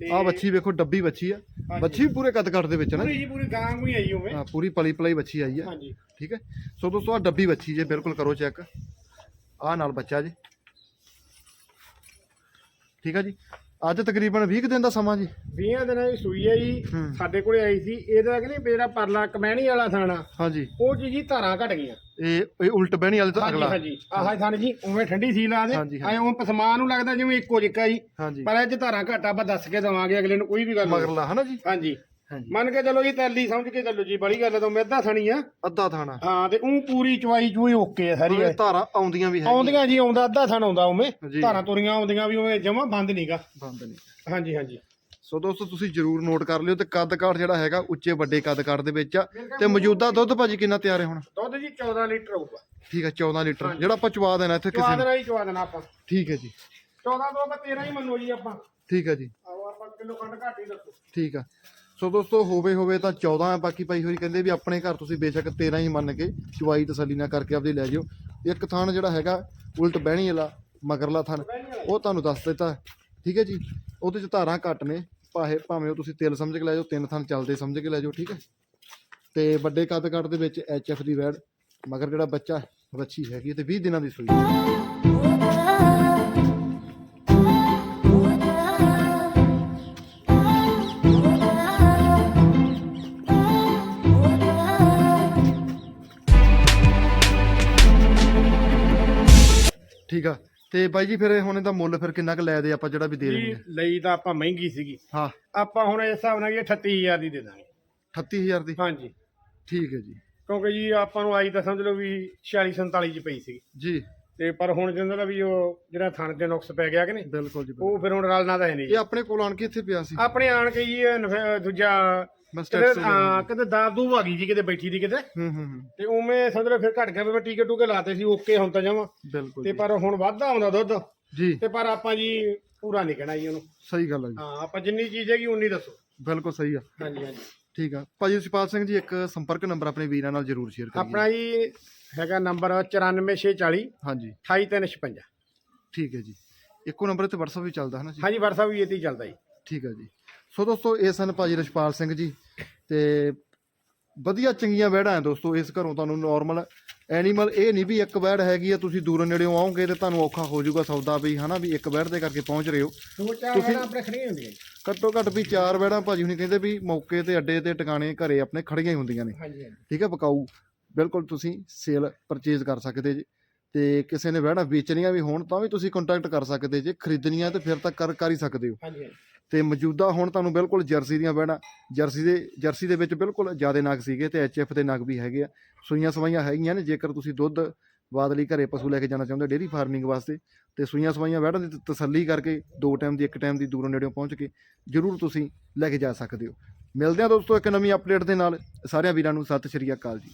ਤੇ ਆ ਬੱਚੀ ਵੇਖੋ ਡੱਬੀ ਬੱਚੀ ਆ। ਹਾਂਜੀ। ਬੱਚੀ ਵੀ ਪੂਰੇ ਕੱਦ ਕੱਟ ਦੇ ਵਿੱਚ ਨਾ। ਪੂਰੀ ਜੀ ਪੂਰੀ ਗਾਂ ਵੀ ਆਈ ਉਵੇਂ। ਹਾਂ ਪੂਰੀ ਪਲੀ ਪਲਾਈ ਬੱਚੀ ਆਈ ਆ। ਹਾਂਜੀ। ਠੀਕ ਹੈ ਸੋ ਦੋਸਤੋ ਆ ਡੱਬੀ ਬੱਚੀ ਜੇ ਬਿਲਕੁਲ ਕਰੋ ਚੈੱਕ। ਆ ਨਾਲ ਬੱਚਾ ਜੀ। ਠੀਕ ਹੈ ਜੀ। ਅੱਜ ਤਕਰੀਬਨ 20 ਕੁ ਦਿਨ ਦਾ ਸਮਾਂ ਜੀ। 20 ਦਿਨਾਂ ਦੀ ਸੂਈ ਹੈ ਜੀ। ਹੂੰ। ਸਾਡੇ ਕੋਲੇ ਆਈ ਸੀ। ਇਹਦਾ ਕਿ ਨਹੀਂ ਮੇਰਾ ਪਰਲਾ ਕਮੈਣੀ ਵਾਲਾ ਥਾਣਾ। ਹਾਂਜੀ। ਉਹ ਜੀ ਜੀ ਧਾਰਾਂ ਘਟ ਗਈਆਂ। ਇਹ ਇਹ ਉਲਟ ਬਹਿਣੀ ਵਾਲੇ ਤੋਂ ਹਾਂਜੀ ਅਗਲਾ। ਹਾਂਜੀ। ਆਹ ਥਾਣ ਜੀ ਉਵੇਂ ਠੰਡੀ ਸੀ ਲਾ ਦੇ। ਹਾਂਜੀ, ਐ ਉਹ ਪਸਮਾਨ ਨੂੰ ਲੱਗਦਾ ਜਿਵੇਂ ਇੱਕੋ ਜਿੱਕਾ ਜੀ। ਹਾਂਜੀ। ਪਰ ਇਹ ਚ ਧਾਰਾਂ ਘਟਾ ਆਪਾਂ ਦੱਸ ਕੇ ਦਵਾਂਗੇ ਅਗਲੇ ਨੂੰ ਕੋਈ ਵੀ ਗੱਲ। ਮਗਰਲਾ ਹਨਾ ਜੀ? ਹਾਂਜੀ। ਹਾਂਜੀ। ਮੰਨ ਕੇ ਚਲੋ ਜੀ ਤੈਲੀ ਸਮਝ ਕੇ ਚੱਲੋ ਜੀ ਬੜੀ ਗੱਲ ਤਾਂ ਮੈਦਾ ਥਣੀ ਆ। ਅੱਧਾ ਥਾਣਾ। ਹਾਂ ਤੇ ਉਹ ਪੂਰੀ ਚਵਾਈ ਚੂਈ ਓਕੇ ਆ ਸਾਰੀ ਇਹ ਧਾਰਾਂ ਆਉਂਦੀਆਂ ਵੀ ਹੈ ਆਉਂਦੀਆਂ ਜੀ ਆਉਂਦਾ ਅੱਧਾ ਥਣ ਆਉਂਦਾ ਉਵੇਂ। ਜੀ। ਧਾਰਾਂ ਤੁਰੀਆਂ ਆਉਂਦੀਆਂ ਵੀ ਉਵੇਂ ਜਮਾ ਬੰਦ ਨਹੀਂਗਾ ਬੰਦ ਨਹੀਂ ਹਾਂਜੀ ਹਾਂਜੀ। ਸੋ ਦੋਸਤੋ ਤੁਸੀਂ ਜਰੂਰ ਨੋਟ ਕਰ ਲਿਓ ਤੇ ਕੱਦ ਕਾਠ ਜਿਹੜਾ ਹੈਗਾ ਉੱਚੇ ਵੱਡੇ ਕੱਦ ਕਾਠ ਦੇ ਵਿੱਚ ਆ। ਤੇ ਮੌਜੂਦਾ ਦੁੱਧ ਭਾਜੀ ਕਿੰਨਾ ਤਿਆਰ ਹੈ ਹੁਣ? ਦੁੱਧ ਜੀ 14 ਲੀਟਰ ਹੋਊਗਾ। ਠੀਕ ਹੈ 14 ਲੀਟਰ। ਜਿਹੜਾ ਆਪਾਂ ਚਵਾ ਦੇਣਾ ਇੱਥੇ ਚਵਾ ਕਿਸੇ ਨੂੰ। ਦੇਣਾ ਹੀ ਚਵਾ ਦੇਣਾ ਆਪਾਂ। ਠੀਕ ਹੈ ਜੀ। 14 ਤੋਂ ਆਪਾਂ 13 ਹੀ ਮੰਨੋ ਜੀ ਆਪਾਂ। ਠੀਕ ਹੈ ਜੀ। ਆਓ ਆਪਾਂ ਕਿਲੋ ਖੰਡ ਘੱਟ ਹੀ ਦੱਸੋ। ਠੀਕ ਆ। ਸੋ ਦੋਸਤੋ, ਹੋਵੇ ਹੋਵੇ ਤਾਂ 14 ਆ, ਬਾਕੀ ਭਾਈ ਹੋਈ ਕਹਿੰਦੇ ਵੀ ਆਪਣੇ ਘਰ ਤੁਸੀਂ ਬੇਸ਼ੱਕ 13 ਹੀ ਮੰਨ ਕੇ ਚਵਾਈ ਤਸੱਲੀ ਨਾਲ ਕਰਕੇ ਆਪਦੀ ਲੈ ਜਿਓ। ਇੱਕ ਥਾਨ ਜਿਹੜਾ ਹੈਗਾ, ਉਲਟ ਬਹਿਣੀ ਵਾਲਾ ਮਗਰਲਾ ਥਾਨ, ਉਹ ਤੁਹਾਨੂੰ ਦੱਸ ਦਿੱਤਾ। ਠੀਕ ਹੈ ਜੀ? ਉਹਦੇ ਚ ਧਾਰਾਂ ਘੱਟ ਨੇ, ਭਾਵੇਂ ਭਾਵੇਂ ਉਹ ਤੁਸੀਂ ਤਿਲ ਸਮਝ ਕੇ ਲੈ ਜਾਓ, ਤਿੰਨ ਥਾਨ ਚੱਲਦੇ ਸਮਝ ਕੇ ਲੈ ਜਾਓ, ਠੀਕ ਹੈ? ਤੇ ਵੱਡੇ ਕੱਦ ਕੱਟ ਦੇ ਵਿੱਚ ਐਚ ਦੀ ਵੈੜ, ਮਗਰ ਜਿਹੜਾ ਬੱਚਾ ਬੱਚੀ ਹੈਗੀ ਹੈ ਤੇ 20 ਦਿਨਾਂ ਦੀ ਸੂਈ। ਤੇ ਬਾਈ ਜੀ ਫਿਰ ਹੁਣ ਇਹਦਾ ਮੁੱਲ ਫਿਰ ਕਿੰਨਾ ਕੁ ਲੈ ਦੇ ਆਪਾਂ ਜਿਹੜਾ ਵੀ ਦੇ ਜੀ ਦੇਣੀ ਹੈ ਲਈ ਤਾਂ ਆਪਾਂ ਮਹਿੰਗੀ ਸੀਗੀ। ਹਾਂ। ਆਪਾਂ ਹੁਣ ਇਸ ਹਿਸਾਬ ਨਾਲ ਇਹ 38000 ਦੀ ਦੇ ਦਾਂਗੇ। 38000 ਦੀ? ਹਾਂਜੀ। ਠੀਕ ਹੈ ਜੀ। ਕਿਉਂਕਿ ਜੀ ਆਪਾਂ ਨੂੰ ਆਈ ਤਾਂ ਸਮਝ ਲਓ ਵੀ 46 47 ਚ ਪਈ ਸੀ ਜੀ। ਤੇ ਪਰ ਹੁਣ ਜਿੰਦਾ ਦਾ ਵੀ ਉਹ ਜਿਹੜਾ ਥਣ ਤੇ ਨੁਕਸ ਪੈ ਗਿਆ ਕਿ ਨਹੀਂ ਬਿਲਕੁਲ ਜੀ ਬਿਲਕੁਲ। ਉਹ ਫਿਰ ਹੁਣ ਰਲਣਾ ਤਾਂ ਹੈ ਨਹੀਂ ਇਹ ਜੀ। ਆਪਣੇ ਕੋਲ ਆਣ ਕੇ ਇੱਥੇ ਪਿਆ ਸੀ? ਆਪਣੇ ਆਣ ਕੇ ਜੀ ਇਹ ਨਫ- ਦੂਜਾ ਮੈਂ ਸਟੈਟਸ ਹਾਂ ਦਾਦੂ ਆ ਗਈ ਜੀ ਕਿਤੇ ਬੈਠੀ ਦੀ ਕਿਤੇ। ਹੂੰ ਹੂੰ ਹੂੰ। ਤੇ ਉਵੇਂ ਸਮਝ ਲਓ ਫਿਰ ਘਟ ਗਿਆ ਵੀ ਮੈਂ ਟੀਕੇ ਟੂਕੇ ਲਾਤੇ ਸੀ ਓਕੇ ਹੁਣ ਤਾਂ ਜਾਵਾਂ। ਬਿਲਕੁਲ ਤੇ ਜੀ। ਪਰ ਹੁਣ ਵਾਧਾ ਆਉਂਦਾ ਦੁੱਧ। ਜੀ। ਤੇ ਪਰ ਆਪਾਂ ਜੀ ਪੂਰਾ ਨਹੀਂ ਕਹਿਣਾ ਜੀ ਉਹਨੂੰ। ਸਹੀ ਗੱਲ ਹੈ ਜੀ। ਹਾਂ ਆਪਾਂ ਜਿੰਨੀ ਚੀਜ਼ ਹੈਗੀ ਉਨੀ ਦੱਸੋ। ਬਿਲਕੁਲ ਸਹੀ ਆ। ਹਾਂਜੀ ਹਾਂਜੀ। ਠੀਕ ਆ। ਭਾਜੀ ਸ਼ਪਾਲ ਸਿੰਘ ਜੀ ਇੱਕ ਸੰਪਰਕ ਨੰਬਰ ਆਪਣੇ ਵੀਰਾਂ ਨਾਲ ਜਰੂਰ ਸ਼ੇਅਰ ਕਰੀਏ। ਆਪਣਾ ਜੀ ਹੈਗਾ ਨੰਬਰ 94640 ਹਾਂਜੀ। 28356 ਠੀਕ ਹੈ ਜੀ। ਇੱਕੋ ਨੰਬਰ ਤੇ WhatsApp ਵੀ ਚੱਲਦਾ ਹੈ ਨਾ ਜੀ। ਹਾਂਜੀ WhatsApp ਵੀ ਇਹ ਤੇ ਹੀ ਚੱਲਦਾ ਜੀ। ਠੀਕ ਹੈ ਜੀ। ਸੋ ਦੋਸਤੋ ਇਹ ਸਨ ਭਾਜੀ ਰਸ਼ਪਾਲ ਸਿੰਘ ਜੀ ਤੇ ਵਧੀਆ ਚੰਗੀਆਂ ਵਹਿੜਾਂ ਆ ਦੋਸਤੋ ਇਸ ਘਰੋਂ ਤੁਹਾਨੂੰ ਨਾਰਮਲ ਐਨੀਮਲ ਇਹ ਨਹੀਂ ਵੀ ਇੱਕ ਵਹਿੜ ਹੈਗੀ ਆ ਤੁਸੀਂ ਦੂਰੋਂ ਨੇੜਿਓਂ ਆਓਗੇ ਤੇ ਤੁਹਾਨੂੰ ਔਖਾ ਹੋ ਜਾਊਗਾ ਸੌਦਾ ਵੀ ਹਨਾ ਵੀ ਇੱਕ ਵਹਿੜ ਦੇ ਕਰਕੇ ਪਹੁੰਚ ਰਹੇ ਹੋ। ਤੁਸੀਂ- ਆਪਣੇ ਖੜੀਆਂ ਹੁੰਦੀਆਂ ਜੀ। ਘੱਟੋ ਘੱਟ ਵੀ ਚਾਰ ਵਹਿੜਾਂ ਭਾਜੀ ਹੁਣੀ ਕਹਿੰਦੇ ਵੀ ਮੌਕੇ ਤੇ ਅੱਡੇ ਤੇ ਟਿਕਾਣੇ ਘਰੇ ਆਪਣੇ ਖੜੀਆਂ ਹੀ ਹੁੰਦੀਆਂ ਨੇ। ਠੀਕ ਹੈ ਪਕਾਊ। ਬਿਲਕੁਲ ਤੁਸੀਂ ਸੇਲ ਪਰਚੇਜ਼ ਕਰ ਸਕਦੇ ਜੀ। ਤੇ ਕਿਸੇ ਨੇ ਵਹਿੜਾਂ ਵੇਚਣੀਆਂ ਵੀ ਹੋਣ ਤਾਂ ਵੀ ਤੁਸੀਂ ਕੰਟੈਕਟ ਕਰ ਸਕਦੇ ਜੇ। ਖਰੀਦਣੀਆਂ ਤੇ ਫਿਰ ਤਾਂ ਕਰ ਕਰ ਹੀ ਸਕਦੇ ਹੋ। ਹਾਂਜੀ। ਤੇ ਮੌਜੂਦਾ ਹੁਣ ਤੁਹਾਨੂੰ ਬਿਲਕੁਲ ਜਰਸੀ ਦੀਆਂ ਵਹਿੜਾਂ ਜਰਸੀ ਦੇ ਜਰਸੀ ਦੇ ਵਿੱਚ ਬਿਲਕੁਲ ਜ਼ਿਆਦਾ ਨਗ ਸੀਗੇ ਤੇ ਐਚਐਫ ਦੇ ਨਗ ਵੀ ਹੈਗੇ ਆ। ਸੂਈਆਂ ਸਵਾਈਆਂ ਹੈਗੀਆਂ ਨੇ, ਜੇਕਰ ਤੁਸੀਂ ਦੁੱਧ ਬਾਦ ਲਈ ਘਰੇ ਪਸ਼ੂ ਲੈ ਕੇ ਜਾਣਾ ਚਾਹੁੰਦੇ ਡੇਅਰੀ ਫਾਰਮਿੰਗ ਵਾਸਤੇ, ਤੇ ਸੂਈਆਂ ਸਵਾਈਆਂ ਵਹਿੜਾਂ ਦੀ ਤਸੱਲੀ ਕਰਕੇ ਦੋ ਟਾਈਮ ਦੀ, ਇੱਕ ਟਾਈਮ ਦੀ ਦੂਰੋਂ ਨੇੜਿਓਂ ਪਹੁੰਚ ਕੇ ਜਰੂਰ ਤੁਸੀਂ ਲੈ ਕੇ ਜਾ ਸਕਦੇ ਹੋ। ਮਿਲਦੇ ਹਾਂ ਦੋਸਤੋ ਇੱਕ ਨਵੀਂ ਅਪਡੇਟ ਦੇ ਨਾਲ। ਸਾਰਿਆਂ ਵੀਰਾਂ ਨੂੰ ਸਤਿ ਸ਼੍ਰੀ ਅਕਾਲ ਜੀ।